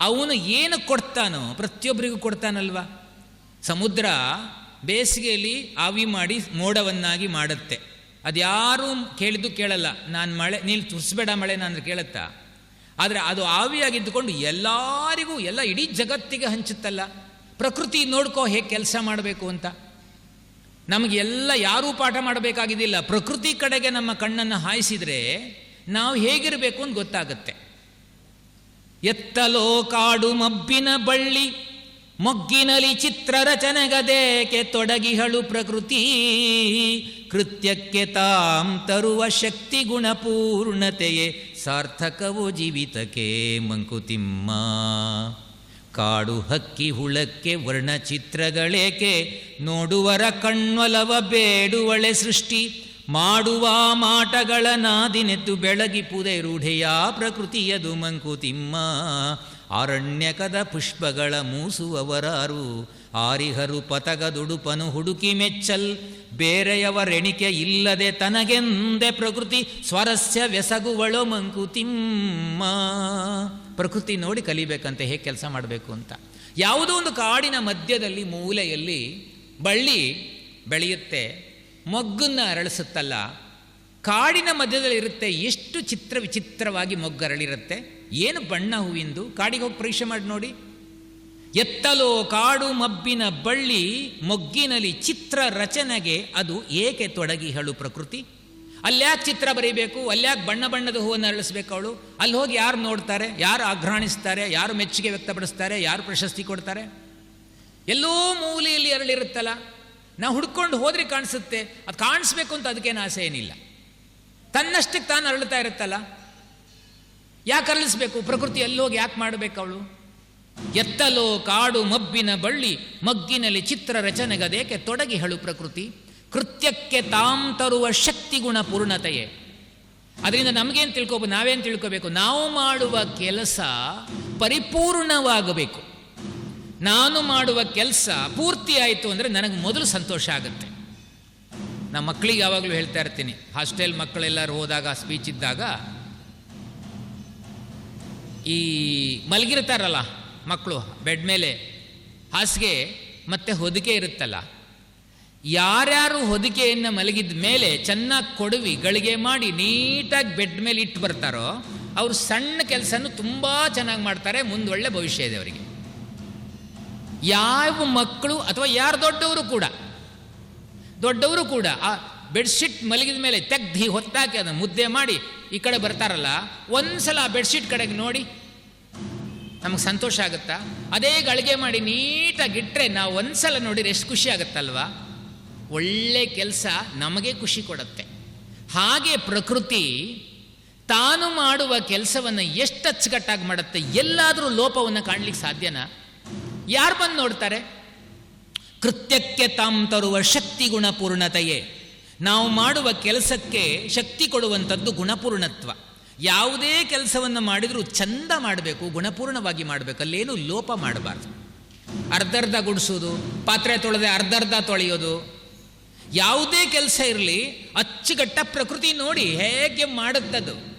ಅವನು ಏನು ಕೊಡ್ತಾನೋ, ಪ್ರತಿಯೊಬ್ಬರಿಗೂ ಕೊಡ್ತಾನಲ್ವ? ಸಮುದ್ರ ಬೇಸಿಗೆಯಲ್ಲಿ ಆವಿ ಮಾಡಿ ಮೋಡವನ್ನಾಗಿ ಮಾಡುತ್ತೆ. ಅದ್ಯಾರೂ ಕೇಳಿದ್ದು ಕೇಳಲ್ಲ. ನಾನು ಮಳೆ, ನೀನು ತುರಿಸ್ಬೇಡ ಮಳೆ ನಾನು ಕೇಳುತ್ತಾ? ಆದರೆ ಅದು ಆವಿಯಾಗಿದ್ದುಕೊಂಡು ಎಲ್ಲರಿಗೂ, ಎಲ್ಲ ಇಡೀ ಜಗತ್ತಿಗೆ ಹಂಚುತ್ತಲ್ಲ. ಪ್ರಕೃತಿ ನೋಡ್ಕೋ ಹೇಗೆ ಕೆಲಸ ಮಾಡಬೇಕು ಅಂತ. ನಮಗೆ ಎಲ್ಲ ಯಾರೂ ಪಾಠ ಮಾಡಬೇಕಾಗಿದ್ದಿಲ್ಲ. ಪ್ರಕೃತಿ ಕಡೆಗೆ ನಮ್ಮ ಕಣ್ಣನ್ನು ಹಾಯಿಸಿದರೆ ನಾವು ಹೇಗಿರಬೇಕು ಅಂತ ಗೊತ್ತಾಗುತ್ತೆ. ಎತ್ತಲೋ ಕಾಡು ಮಬ್ಬಿನ ಬಳ್ಳಿ, ಮೊಗ್ಗಿನಲಿ ಚಿತ್ರ ರಚನೆಗದೇಕೆ ತೊಡಗಿಹಳು ಪ್ರಕೃತಿ. ಕೃತ್ಯಕ್ಕೆ ತಾಂ ತರುವ ಶಕ್ತಿ ಗುಣಪೂರ್ಣತೆಯೇ ಸಾರ್ಥಕವೋ ಜೀವಿತಕ್ಕೆ ಮಂಕುತಿಮ್ಮ. ಕಾಡು ಹಕ್ಕಿ ಹುಳಕ್ಕೆ ವರ್ಣಚಿತ್ರಗಳೇಕೆ ನೋಡುವರ ಕಣ್ವಲವ ಬೇಡುವಳೆ ಸೃಷ್ಟಿ, ಮಾಡುವ ಮಾಟಗಳ ನಾದಿನೆತ್ತು ಬೆಳಗಿಪುದೆ ರೂಢೆಯ ಪ್ರಕೃತಿಯದು ಮಂಕುತಿಮ್ಮ. ಆರಣ್ಯಕದ ಪುಷ್ಪಗಳ ಮೂಸುವವರಾರು ಆರಿಹರು ಪತಗದುಡುಪನು ಹುಡುಕಿ ಮೆಚ್ಚಲ್, ಬೇರೆಯವರೆಣಿಕೆ ಇಲ್ಲದೆ ತನಗೆಂದೆ ಪ್ರಕೃತಿ, ಸ್ವರಸ್ಯ ವ್ಯಸಗುವಳೋ ಮಂಕುತಿಮ್ಮ ಪ್ರಕೃತಿ ನೋಡಿ ಕಲಿಬೇಕಂತೆ, ಹೇಗೆ ಕೆಲಸ ಮಾಡಬೇಕು ಅಂತ. ಯಾವುದೋ ಒಂದು ಕಾಡಿನ ಮಧ್ಯದಲ್ಲಿ, ಮೂಲೆಯಲ್ಲಿ ಬಳ್ಳಿ ಬೆಳೆಯುತ್ತೆ, ಮೊಗ್ಗನ್ನು ಅರಳಿಸುತ್ತಲ್ಲ. ಕಾಡಿನ ಮಧ್ಯದಲ್ಲಿ ಇರುತ್ತೆ ಎಷ್ಟು ಚಿತ್ರ ವಿಚಿತ್ರವಾಗಿ ಮೊಗ್ಗರಳಿರುತ್ತೆ. ಏನು ಬಣ್ಣ ಹೂವಿಂದು? ಕಾಡಿಗೆ ಹೋಗಿ ಪರೀಕ್ಷೆ ಮಾಡಿ ನೋಡಿ. ಎತ್ತಲೋ ಕಾಡು ಮಬ್ಬಿನ ಬಳ್ಳಿ ಮೊಗ್ಗಿನಲ್ಲಿ ಚಿತ್ರ ರಚನೆಗೆ ಅದು ಏಕೆ ತೊಡಗಿ ಹೇಳು ಪ್ರಕೃತಿ. ಅಲ್ಯಾಕೆ ಚಿತ್ರ ಬರೀಬೇಕು ಅಲ್ಯಾಕೆ ಬಣ್ಣ ಬಣ್ಣದ ಹೂವನ್ನು ಅರಳಿಸ್ಬೇಕು ಅವಳು. ಅಲ್ಲಿ ಹೋಗಿ ಯಾರು ನೋಡ್ತಾರೆ, ಯಾರು ಆಘ್ರಾಣಿಸ್ತಾರೆ, ಯಾರು ಮೆಚ್ಚುಗೆ ವ್ಯಕ್ತಪಡಿಸ್ತಾರೆ, ಯಾರು ಪ್ರಶಸ್ತಿ ಕೊಡ್ತಾರೆ? ಎಲ್ಲೋ ಮೂಲೆಯಲ್ಲಿ ಅರಳಿರುತ್ತಲ್ಲ. ನಾವು ಹುಡ್ಕೊಂಡು ಹೋದ್ರೆ ಕಾಣಿಸುತ್ತೆ. ಅದು ಕಾಣಿಸ್ಬೇಕು ಅಂತ ಅದಕ್ಕೇನು ಆಸೆ ಏನಿಲ್ಲ. ತನ್ನಷ್ಟಕ್ಕೆ ತಾನು ಅರಳುತ್ತಾ ಇರುತ್ತಲ್ಲ. ಯಾಕೆ ಅರಳಿಸ್ಬೇಕು? ಪ್ರಕೃತಿ ಹೋಗಿ ಯಾಕೆ ಮಾಡಬೇಕು ಅವಳು? ಎತ್ತಲೋ ಕಾಡು ಮಬ್ಬಿನ ಬಳ್ಳಿ, ಮಗ್ಗಿನಲ್ಲಿ ಚಿತ್ರ ರಚನೆಗದೇಕೆ ತೊಡಗಿ ಹೇಳು ಪ್ರಕೃತಿ. ಕೃತ್ಯಕ್ಕೆ ತಾಂ ತರುವ ಶಕ್ತಿ ಗುಣ ಪೂರ್ಣತೆಯೇ. ಅದರಿಂದ ನಮಗೇನು ತಿಳ್ಕೋಬೇಕು ನಾವೇನು ತಿಳ್ಕೋಬೇಕು? ನಾವು ಮಾಡುವ ಕೆಲಸ ಪರಿಪೂರ್ಣವಾಗಬೇಕು. ನಾನು ಮಾಡುವ ಕೆಲಸ ಪೂರ್ತಿ ಆಯಿತು ಅಂದರೆ ನನಗೆ ಮೊದಲು ಸಂತೋಷ ಆಗುತ್ತೆ. ನಮ್ಮ ಮಕ್ಕಳಿಗೆ ಯಾವಾಗಲೂ ಹೇಳ್ತಾ ಇರ್ತೀನಿ, ಹಾಸ್ಟೆಲ್ ಮಕ್ಕಳೆಲ್ಲರೂ ಹೋದಾಗ ಸ್ಪೀಚ್ ಇದ್ದಾಗ, ಈ ಮಲಗಿರ್ತಾರಲ್ಲ ಮಕ್ಕಳು ಬೆಡ್ ಮೇಲೆ. ಹಾಸಿಗೆ ಮತ್ತು ಹೊದಿಕೆ ಇರುತ್ತಲ್ಲ. ಯಾರ್ಯಾರು ಹೊದಿಕೆಯನ್ನು ಮಲಗಿದ ಮೇಲೆ ಚೆನ್ನಾಗಿ ಕೊಡವಿ, ಗಳಿಗೆ ಮಾಡಿ ನೀಟಾಗಿ ಬೆಡ್ ಮೇಲೆ ಇಟ್ಟು ಬರ್ತಾರೋ, ಅವರು ಸಣ್ಣ ಕೆಲಸನೂ ತುಂಬ ಚೆನ್ನಾಗಿ ಮಾಡ್ತಾರೆ ಮುಂದೊಳ್ಳೆ ಭವಿಷ್ಯ ಇದೆ ಅವರಿಗೆ. ಯಾವ ಮಕ್ಕಳು ಅಥವಾ ಯಾರು ದೊಡ್ಡವರು ಕೂಡ ದೊಡ್ಡವರು ಕೂಡ ಆ ಬೆಡ್ಶೀಟ್ ಮಲಗಿದ ಮೇಲೆ ತೆಗ್ದು ಹೊತ್ತಾಕಿ ಅದನ್ನು ಮುದ್ದೆ ಮಾಡಿ ಈ ಕಡೆ ಬರ್ತಾರಲ್ಲ, ಒಂದ್ಸಲ ಆ ಬೆಡ್ಶೀಟ್ ಕಡೆಗೆ ನೋಡಿ ನಮಗೆ ಸಂತೋಷ ಆಗುತ್ತಾ? ಅದೇ ಗಳಿಗೆ ಮಾಡಿ ನೀಟಾಗಿ ಇಟ್ಟರೆ ನಾವು ಒಂದ್ಸಲ ನೋಡಿದ್ರೆ ಎಷ್ಟು ಖುಷಿ ಆಗುತ್ತಲ್ವಾ? ಒಳ್ಳೆ ಕೆಲಸ ನಮಗೆ ಖುಷಿ ಕೊಡುತ್ತೆ. ಹಾಗೆ ಪ್ರಕೃತಿ ತಾನು ಮಾಡುವ ಕೆಲಸವನ್ನು ಎಷ್ಟು ಅಚ್ಚುಕಟ್ಟಾಗಿ ಮಾಡುತ್ತೆ, ಎಲ್ಲಾದರೂ ಲೋಪವನ್ನು ಕಾಣಲಿಕ್ಕೆ ಸಾಧ್ಯನಾ? ಯಾರು ಬಂದು ನೋಡ್ತಾರೆ? ಕೃತ್ಯಕ್ಕೆ ತಾಂ ತರುವ ಶಕ್ತಿ ಗುಣಪೂರ್ಣತೆಯೇ. ನಾವು ಮಾಡುವ ಕೆಲಸಕ್ಕೆ ಶಕ್ತಿ ಕೊಡುವಂಥದ್ದು ಗುಣಪೂರ್ಣತ್ವ. ಯಾವುದೇ ಕೆಲಸವನ್ನು ಮಾಡಿದರೂ ಚಂದ ಮಾಡಬೇಕು, ಗುಣಪೂರ್ಣವಾಗಿ ಮಾಡಬೇಕು, ಅಲ್ಲೇನು ಲೋಪ ಮಾಡಬಾರ್ದು. ಅರ್ಧರ್ಧ ಗುಡಿಸೋದು, ಪಾತ್ರೆ ತೊಳೆದೆ ಅರ್ಧರ್ಧ ತೊಳೆಯೋದು. ಯಾವುದೇ ಕೆಲಸ ಇರಲಿ ಅಚ್ಚುಗಟ್ಟ ಪ್ರಕೃತಿ ನೋಡಿ ಹೇಗೆ ಮಾಡುತ್ತದ್ದು.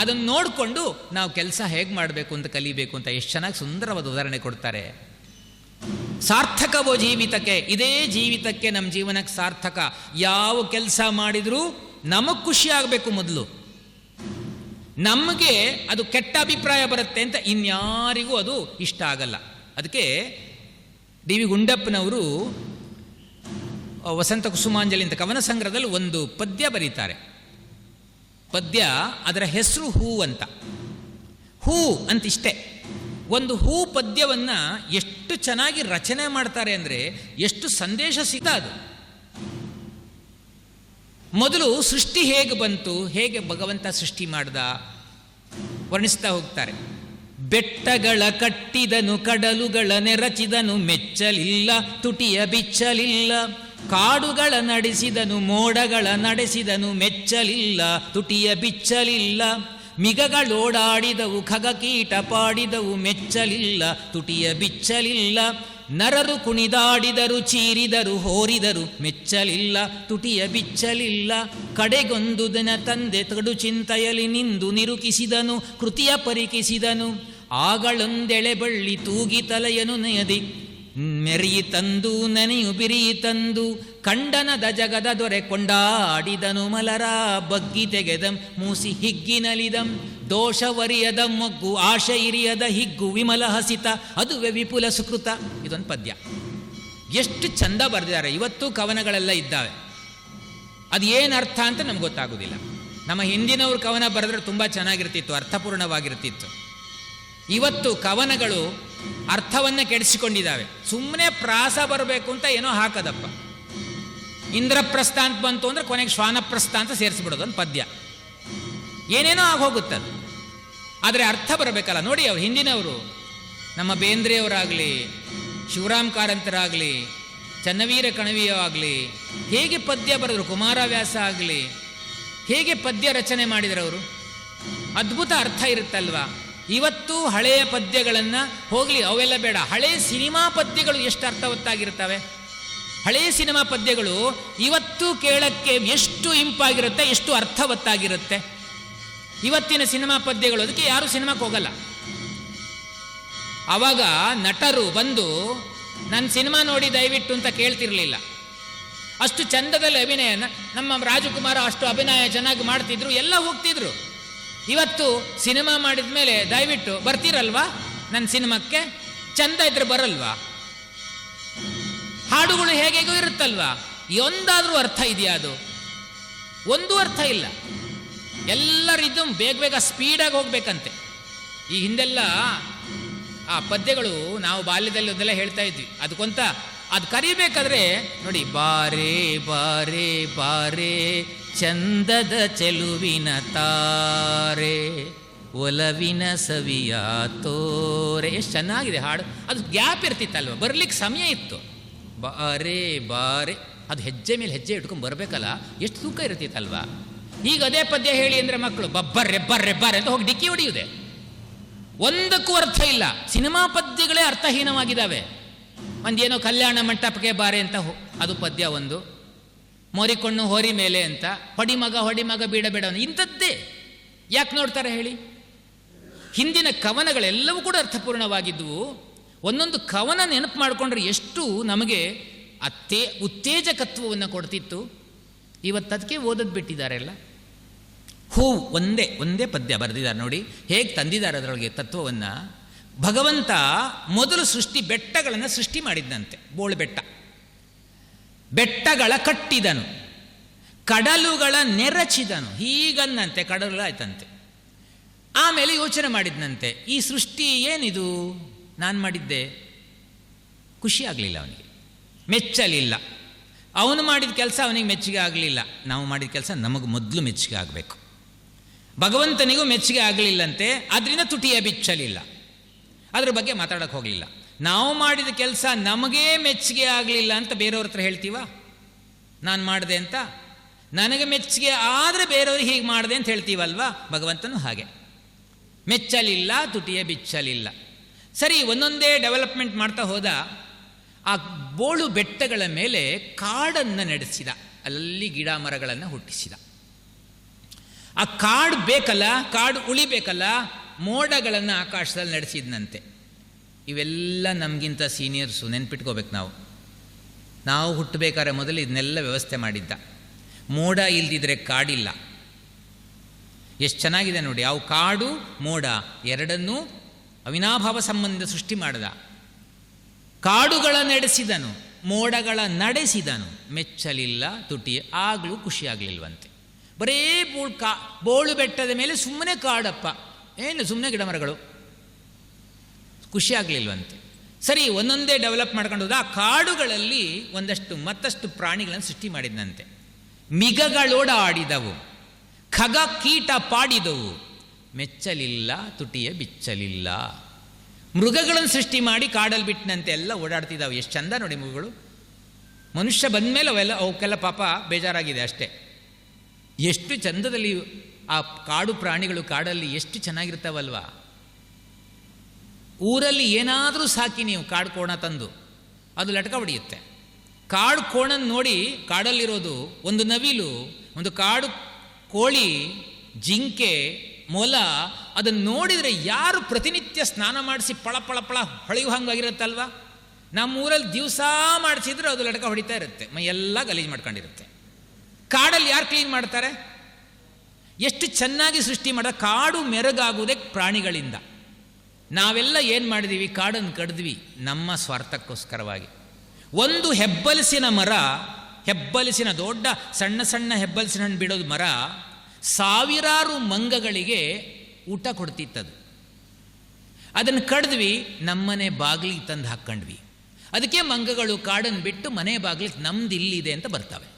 ಅದನ್ನು ನೋಡಿಕೊಂಡು ನಾವು ಕೆಲಸ ಹೇಗೆ ಮಾಡಬೇಕು ಅಂತ ಕಲಿಬೇಕು ಅಂತ ಎಷ್ಟು ಚೆನ್ನಾಗಿ ಸುಂದರವಾದ ಉದಾಹರಣೆ ಕೊಡ್ತಾರೆ. ಸಾರ್ಥಕವೋ ಜೀವಿತಕ್ಕೆ, ಇದೇ ಜೀವಿತಕ್ಕೆ ನಮ್ಮ ಜೀವನಕ್ಕೆ ಸಾರ್ಥಕ. ಯಾವ ಕೆಲಸ ಮಾಡಿದರೂ ನಮಗೆ ಖುಷಿ ಆಗಬೇಕು ಮೊದಲು. ನಮಗೆ ಅದು ಕೆಟ್ಟ ಅಭಿಪ್ರಾಯ ಬರುತ್ತೆ ಅಂತ ಇನ್ಯಾರಿಗೂ ಅದು ಇಷ್ಟ ಆಗಲ್ಲ. ಅದಕ್ಕೆ ಡಿ ವಿ ಗುಂಡಪ್ಪನವರು ವಸಂತ ಕುಸುಮಾಂಜಲಿ ಅಂತ ಕವನ ಸಂಗ್ರಹದಲ್ಲಿ ಒಂದು ಪದ್ಯ ಬರೀತಾರೆ. ಪದ್ಯ ಅದರ ಹೆಸರು ಹೂ ಅಂತ. ಹೂ ಅಂತ ಇಷ್ಟೇ. ಒಂದು ಹೂ ಪದ್ಯವನ್ನು ಎಷ್ಟು ಚೆನ್ನಾಗಿ ರಚನೆ ಮಾಡ್ತಾರೆ ಅಂದರೆ ಎಷ್ಟು ಸಂದೇಶ ಸಿಗ್ತಾ ಅದು. ಮೊದಲು ಸೃಷ್ಟಿ ಹೇಗೆ ಬಂತು, ಹೇಗೆ ಭಗವಂತ ಸೃಷ್ಟಿ ಮಾಡ್ದ? ವರ್ಣಿಸ್ತಾ ಹೋಗ್ತಾರೆ. ಬೆಟ್ಟಗಳ ಕಟ್ಟಿದನು, ಕಡಲುಗಳ ನೆರಚಿದನು, ಮೆಚ್ಚಲಿಲ್ಲ, ತುಟಿಯ ಬಿಚ್ಚಲಿಲ್ಲ. ಕಾಡುಗಳ ನಡೆಸಿದನು, ಮೋಡಗಳ ನಡೆಸಿದನು, ಮೆಚ್ಚಲಿಲ್ಲ, ತುಟಿಯ ಬಿಚ್ಚಲಿಲ್ಲ. ಮಿಗಗಳೋಡಾಡಿದವು ಖಗಕೀಟ ಪಾಡಿದವು, ಮೆಚ್ಚಲಿಲ್ಲ, ತುಟಿಯ ಬಿಚ್ಚಲಿಲ್ಲ. ನರರು ಕುಣಿದಾಡಿದರು, ಚೀರಿದರು, ಹೋರಿದರು. ಮೆಚ್ಚಲಿಲ್ಲ, ತುಟಿಯ ಬಿಚ್ಚಲಿಲ್ಲ. ಕಡೆಗೊಂದು ದಿನ ತಂದೆ ತಡು ಚಿಂತೆಯಲಿ ನಿಂದು ನಿರುಕಿಸಿದನು, ಕೃತಿಯ ಪರಿಕಿಸಿದನು. ಆಗಳೊಂದೆಳೆ ಬಳ್ಳಿ ತೂಗಿ ತಲೆಯನು ನೆಯದಿ. ಮೆರಿಯಿ ತಂದು, ನೆನೆಯು ಬಿರಿಯಿ ತಂದು. ಕಂಡನದ ಜಗದ ದೊರೆ ಕೊಂಡಾಡಿದನು ಮಲರ. ಬಗ್ಗಿ ತೆಗೆದಂ, ಮೂಸಿ ಹಿಗ್ಗಿನಲಿದಂ. ದೋಷವರಿಯದ ಮೊಗ್ಗು ಆಶೆ ಇರಿಯದ ಹಿಗ್ಗು, ವಿಮಲ ಹಸಿತ, ಅದುವೆ ವಿಪುಲ ಸುಕೃತ. ಇದೊಂದು ಪದ್ಯ. ಎಷ್ಟು ಚಂದ ಬರೆದಿದ್ದಾರೆ. ಇವತ್ತು ಕವನಗಳೆಲ್ಲ ಇದ್ದಾವೆ. ಅದು ಏನು ಅರ್ಥ ಅಂತ ನಮ್ಗೆ ಗೊತ್ತಾಗೋದಿಲ್ಲ. ನಮ್ಮ ಹಿಂದಿನವರು ಕವನ ಬರೆದ್ರೆ ತುಂಬ ಚೆನ್ನಾಗಿರ್ತಿತ್ತು, ಅರ್ಥಪೂರ್ಣವಾಗಿರ್ತಿತ್ತು. ಇವತ್ತು ಕವನಗಳು ಅರ್ಥವನ್ನು ಕೆಡಿಸಿಕೊಂಡಿದ್ದಾವೆ. ಸುಮ್ಮನೆ ಪ್ರಾಸ ಬರಬೇಕು ಅಂತ ಏನೋ ಹಾಕದಪ್ಪ. ಇಂದ್ರಪ್ರಸ್ಥ ಅಂತ ಬಂತು ಅಂದರೆ ಕೊನೆಗೆ ಶ್ವಾನಪ್ರಸ್ಥ ಅಂತ ಸೇರಿಸ್ಬಿಡೋದು ಒಂದು ಪದ್ಯ. ಏನೇನೋ ಆಗೋಗುತ್ತದು ಆದರೆ ಅರ್ಥ ಬರಬೇಕಲ್ಲ. ನೋಡಿ ಅವ್ರು, ಹಿಂದಿನವರು. ನಮ್ಮ ಬೇಂದ್ರೆಯವರಾಗಲಿ, ಶಿವರಾಮ್ ಕಾರಂತರಾಗಲಿ, ಚನ್ನವೀರ ಕಣವೀಯವಾಗಲಿ ಹೇಗೆ ಪದ್ಯ ಬರೆದ್ರು, ಕುಮಾರವ್ಯಾಸ ಆಗಲಿ, ಹೇಗೆ ಪದ್ಯ ರಚನೆ ಮಾಡಿದರು ಅವರು? ಅದ್ಭುತ ಅರ್ಥ ಇರುತ್ತಲ್ವಾ? ಇವತ್ತು ಹಳೆಯ ಪದ್ಯಗಳನ್ನು ಹೋಗಲಿ, ಅವೆಲ್ಲ ಬೇಡ. ಹಳೆಯ ಸಿನಿಮಾ ಪದ್ಯಗಳು ಎಷ್ಟು ಅರ್ಥವತ್ತಾಗಿರ್ತವೆ ಹಳೆಯ ಸಿನಿಮಾ ಪದ್ಯಗಳು ಇವತ್ತು ಕೇಳಕ್ಕೆ ಎಷ್ಟು ಇಂಪಾಗಿರುತ್ತೆ, ಎಷ್ಟು ಅರ್ಥವತ್ತಾಗಿರುತ್ತೆ? ಇವತ್ತಿನ ಸಿನಿಮಾ ಪದ್ಯಗಳು, ಅದಕ್ಕೆ ಯಾರು ಸಿನಿಮಾಕ್ಕೆ ಹೋಗಲ್ಲ. ಆವಾಗ ನಟರು ಬಂದು ನನ್ನ ಸಿನಿಮಾ ನೋಡಿ ದಯವಿಟ್ಟು ಅಂತ ಕೇಳ್ತಿರ್ಲಿಲ್ಲ. ಅಷ್ಟು ಚಂದದಲ್ಲಿ ಅಭಿನಯ ನಮ್ಮ ರಾಜಕುಮಾರ ಅಷ್ಟು ಅಭಿನಯ ಚೆನ್ನಾಗಿ ಮಾಡ್ತಿದ್ರು, ಎಲ್ಲ ಹೋಗ್ತಿದ್ರು. ಇವತ್ತು ಸಿನಿಮಾ ಮಾಡಿದ ಮೇಲೆ ದಯವಿಟ್ಟು ಬರ್ತೀರಲ್ವಾ? ನನ್ನ ಸಿನಿಮಾಕ್ಕೆ? ಚಂದ ಇದ್ರೆ ಬರಲ್ವಾ? ಹಾಡುಗಳು ಹೇಗೆಗೂ ಇರುತ್ತಲ್ವಾ? ಒಂದಾದರೂ ಅರ್ಥ ಇದೆಯಾ ಅದು? ಒಂದು ಅರ್ಥ ಇಲ್ಲ. ಎಲ್ಲ ರಿದಮ್ ಬೇಗ ಬೇಗ ಸ್ಪೀಡಾಗಿ ಹೋಗ್ಬೇಕಂತೆ. ಈ ಹಿಂದೆಲ್ಲ ಆ ಪದ್ಯಗಳು ನಾವು ಬಾಲ್ಯದಲ್ಲಿ ಒಂದೆಲ್ಲ ಹೇಳ್ತಾ ಇದ್ವಿ. ಅದಕ್ಕೊಂತ ಅದು ಕರಿಬೇಕಾದ್ರೆ ನೋಡಿ, ಬಾರೆ ಬಾರೆ ಬಾರೆ, ಚಂದದ ಚೆಲುವಿನ ತಾರೆ, ಒಲವಿನ ಸವಿಯ ತೋರೆ. ಎಷ್ಟು ಚೆನ್ನಾಗಿದೆ ಹಾಡು. ಅದು ಗ್ಯಾಪ್ ಇರ್ತಿತ್ತಲ್ವ? ಬರ್ಲಿಕ್ಕೆ ಸಮಯ ಇತ್ತು. ಬಾರೆ ಬಾರೆ. ಅದು ಹೆಜ್ಜೆ ಮೇಲೆ ಹೆಜ್ಜೆ ಇಟ್ಕೊಂಡು ಬರಬೇಕಲ್ಲ? ಎಷ್ಟು ತೂಕ ಇರ್ತಿತ್ತಲ್ವಾ? ಈಗ ಅದೇ ಪದ್ಯ ಹೇಳಿ ಅಂದರೆ ಮಕ್ಕಳು ಬಬ್ಬರ್ ರೆಬ್ಬರ್ ರೆಬ್ಬರ್ ಅಂತ ಹೋಗಿ ಡಿಕ್ಕಿ ಹೊಡೆಯುವುದೇ. ಒಂದಕ್ಕೂ ಅರ್ಥ ಇಲ್ಲ. ಸಿನಿಮಾ ಪದ್ಯಗಳೇ ಅರ್ಥಹೀನವಾಗಿದ್ದಾವೆ. ಒಂದೇನೋ ಕಲ್ಯಾಣ ಮಂಟಪಕ್ಕೆ ಬಾರೆ ಅಂತ ಅದು ಪದ್ಯ ಒಂದು. ಮೋರಿಕೊಂಡು ಹೋರಿ ಮೇಲೆ ಅಂತ. ಹೊಡಿಮಗ ಹೊಡಿಮಗ ಬೀಡ ಬೇಡ ಅನ್ನೋ ಇಂಥದ್ದೇ. ಯಾಕೆ ನೋಡ್ತಾರೆ ಹೇಳಿ? ಹಿಂದಿನ ಕವನಗಳೆಲ್ಲವೂ ಕೂಡ ಅರ್ಥಪೂರ್ಣವಾಗಿದ್ದವು ಒಂದೊಂದು ಕವನ ನೆನಪು ಮಾಡಿಕೊಂಡ್ರೆ ಎಷ್ಟು ನಮಗೆ ಅತ್ತೇ, ಉತ್ತೇಜಕತ್ವವನ್ನು ಕೊಡ್ತಿತ್ತು. ಇವತ್ತು ಅದಕ್ಕೆ ಓದೋದು ಬಿಟ್ಟಿದ್ದಾರೆಲ್ಲ ಹೂ ಒಂದೇ ಒಂದೇ ಪದ್ಯ ಬರೆದಿದ್ದಾರೆ ನೋಡಿ. ಹೇಗೆ ತಂದಿದ್ದಾರೆ ಅದರೊಳಗೆ ತತ್ವವನ್ನು? ಭಗವಂತ ಮೊದಲು ಸೃಷ್ಟಿ ಬೆಟ್ಟಗಳನ್ನು ಸೃಷ್ಟಿ ಮಾಡಿದ್ದಂತೆ ಬೋಳು ಬೆಟ್ಟ. ಬೆಟ್ಟಗಳ ಕಟ್ಟಿದನು, ಕಡಲುಗಳ ನೆರಚಿದನು, ಹೀಗನ್ನಂತೆ ಕಡಲು ಆಯ್ತಂತೆ ಆಮೇಲೆ ಯೋಚನೆ ಮಾಡಿದ್ನಂತೆ, ಈ ಸೃಷ್ಟಿ ಏನಿದು? ನಾನು ಮಾಡಿದ್ದೆ. ಖುಷಿ ಆಗಲಿಲ್ಲ ಅವನಿಗೆ, ಮೆಚ್ಚಲಿಲ್ಲ. ಅವನು ಮಾಡಿದ ಕೆಲಸ ಅವನಿಗೆ ಮೆಚ್ಚುಗೆ ಆಗಲಿಲ್ಲ. ನಾವು ಮಾಡಿದ ಕೆಲಸ ನಮಗೆ ಮೊದಲು ಮೆಚ್ಚುಗೆ ಆಗಬೇಕು. ಭಗವಂತನಿಗೂ ಮೆಚ್ಚುಗೆ ಆಗಲಿಲ್ಲಂತೆ ಅದರಿಂದ ತುಟಿಯ ಬಿಚ್ಚಲಿಲ್ಲ. ಅದ್ರ ಬಗ್ಗೆ ಮಾತಾಡೋಕೆ ಹೋಗಲಿಲ್ಲ. ನಾವು ಮಾಡಿದ ಕೆಲಸ ನಮಗೇ ಮೆಚ್ಚುಗೆ ಆಗಲಿಲ್ಲ ಅಂತ ಬೇರೆಯವ್ರ ಹತ್ರ ಹೇಳ್ತೀವ? ನಾನು ಮಾಡಿದೆ ಅಂತ? ನನಗೆ ಮೆಚ್ಚುಗೆ ಆದರೆ ಬೇರೆಯವ್ರಿಗೆ ಹೀಗೆ ಮಾಡಿದೆ ಅಂತ ಹೇಳ್ತೀವಲ್ವಾ? ಭಗವಂತನು ಹಾಗೆ. ಮೆಚ್ಚಲಿಲ್ಲ, ತುಟಿಯ ಬಿಚ್ಚಲಿಲ್ಲ. ಸರಿ, ಒಂದೊಂದೇ ಡೆವಲಪ್ಮೆಂಟ್ ಮಾಡ್ತಾ ಹೋದ, ಆ ಬೋಳು ಬೆಟ್ಟಗಳ ಮೇಲೆ ಕಾಡನ್ನು ನಡೆಸಿದ. ಅಲ್ಲಿ ಗಿಡ ಮರಗಳನ್ನು ಹುಟ್ಟಿಸಿದ. ಆ ಕಾಡು ಬೇಕಲ್ಲ, ಕಾಡು ಉಳಿಬೇಕಲ್ಲ ಮೋಡಗಳನ್ನು ಆಕಾಶದಲ್ಲಿ ನಡೆಸಿದ್ನಂತೆ. ಇವೆಲ್ಲ ನಮಗಿಂತ ಸೀನಿಯರ್ಸು, ನೆನ್ಪಿಟ್ಕೋಬೇಕು ನಾವು. ನಾವು ಹುಟ್ಟಬೇಕಾದ್ರೆ ಮೊದಲು ಇದನ್ನೆಲ್ಲ ವ್ಯವಸ್ಥೆ ಮಾಡಿದ್ದ. ಮೋಡ ಇಲ್ದಿದ್ರೆ ಕಾಡಿಲ್ಲ. ಎಷ್ಟು ಚೆನ್ನಾಗಿದೆ ನೋಡಿ, ಅವು ಕಾಡು, ಮೋಡ ಎರಡನ್ನೂ ಅವಿನಾಭಾವ ಸಂಬಂಧ ಸೃಷ್ಟಿ ಮಾಡಿದ. ಕಾಡುಗಳ ನಡೆಸಿದನು, ಮೋಡಗಳ ನಡೆಸಿದನು. ಮೆಚ್ಚಲಿಲ್ಲ ತುಟಿ ಆಗಲೂ ಖುಷಿಯಾಗಲಿಲ್ವಂತೆ. ಬರೇ ಬೋಳ್ ಕಾ ಬೋಳು ಬೆಟ್ಟದ ಮೇಲೆ ಸುಮ್ಮನೆ ಕಾಡಪ್ಪ. ಏನು ಸುಮ್ಮನೆ ಗಿಡ ಮರಗಳು ಖುಷಿ ಆಗಲಿಲ್ವಂತೆ ಸರಿ, ಒಂದೊಂದೇ ಡೆವಲಪ್ ಮಾಡ್ಕೊಂಡು ಆ ಕಾಡುಗಳಲ್ಲಿ ಒಂದಷ್ಟು ಮತ್ತಷ್ಟು ಪ್ರಾಣಿಗಳನ್ನು ಸೃಷ್ಟಿ ಮಾಡಿದ್ನಂತೆ. ಮಿಗಗಳೋಡ ಆಡಿದವು ಖಗ ಕೀಟ ಪಾಡಿದವು. ಮೆಚ್ಚಲಿಲ್ಲ, ತುಟಿಯ ಬಿಚ್ಚಲಿಲ್ಲ. ಮೃಗಗಳನ್ನು ಸೃಷ್ಟಿ ಮಾಡಿ ಕಾಡಲ್ಲಿ ಬಿಟ್ಟನಂತೆ ಎಲ್ಲ ಓಡಾಡ್ತಿದ್ದಾವೆ. ಎಷ್ಟು ಚಂದ ನೋಡಿ ಮೃಗಗಳು. ಮನುಷ್ಯ ಬಂದಮೇಲೆ ಅವೆಲ್ಲ ಅವಕ್ಕೆಲ್ಲ ಪಾಪ ಬೇಜಾರಾಗಿದೆ ಅಷ್ಟೇ. ಎಷ್ಟು ಚಂದದಲ್ಲಿ ಆ ಕಾಡು ಪ್ರಾಣಿಗಳು ಕಾಡಲ್ಲಿ ಎಷ್ಟು ಚೆನ್ನಾಗಿರ್ತಾವಲ್ವಾ? ಊರಲ್ಲಿ ಏನಾದರೂ ಸಾಕಿ ನೀವು ಕಾಡು ಕೋಣ ತಂದು, ಅದು ಲಟಕ ಹೊಡೆಯುತ್ತೆ. ಕಾಡು ಕೋಣನ ನೋಡಿ ಕಾಡಲ್ಲಿರೋದು ಒಂದು ನವಿಲು, ಒಂದು ಕಾಡು ಕೋಳಿ, ಜಿಂಕೆ, ಮೊಲ ಅದನ್ನು ನೋಡಿದರೆ ಯಾರು ಪ್ರತಿನಿತ್ಯ ಸ್ನಾನ ಮಾಡಿಸಿ ಪಳ ಪಳ ಪಳ ಹೊಳೆಯುವ ಹಂಗಾಗಿರುತ್ತಲ್ವ ನಮ್ಮ ಊರಲ್ಲಿ ದಿವಸ ಮಾಡಿಸಿದ್ರೆ ಅದು ಲಟಕ ಹೊಡಿತಾ ಇರುತ್ತೆ, ಮೈ ಎಲ್ಲ ಗಲೀಜು ಮಾಡ್ಕೊಂಡಿರುತ್ತೆ. ಕಾಡಲ್ಲಿ ಯಾರು ಕ್ಲೀನ್ ಮಾಡ್ತಾರೆ? ಎಷ್ಟು ಚೆನ್ನಾಗಿ ಸೃಷ್ಟಿ ಮಾಡ, ಕಾಡು ಮೆರಗಾಗುವುದೇ ಪ್ರಾಣಿಗಳಿಂದ. ನಾವೆಲ್ಲ ಏನು ಮಾಡಿದ್ದೀವಿ ಕಾಡನ್ನು ಕಡಿದ್ವಿ, ನಮ್ಮ ಸ್ವಾರ್ಥಕ್ಕೋಸ್ಕರವಾಗಿ. ಒಂದು ಹೆಬ್ಬಲಸಿನ ಮರ, ಹೆಬ್ಬಲಸಿನ ದೊಡ್ಡ, ಸಣ್ಣ ಸಣ್ಣ ಹೆಬ್ಬಲಸಿನ ಹಣ್ಣು ಬಿಡೋದು ಮರ, ಸಾವಿರಾರು ಮಂಗಗಳಿಗೆ ಊಟ ಕೊಡ್ತಿತ್ತದು. ಅದನ್ನು ಕಡಿದ್ವಿ, ನಮ್ಮನೆ ಬಾಗಿಲಿಗೆ ತಂದು ಹಾಕ್ಕೊಂಡ್ವಿ. ಅದಕ್ಕೆ ಮಂಗಗಳು ಕಾಡನ್ನು ಬಿಟ್ಟು ಮನೆ ಬಾಗಿಲಿಗೆ ನಮ್ದು ಇಲ್ಲಿದೆ ಅಂತ ಬರ್ತವೆ.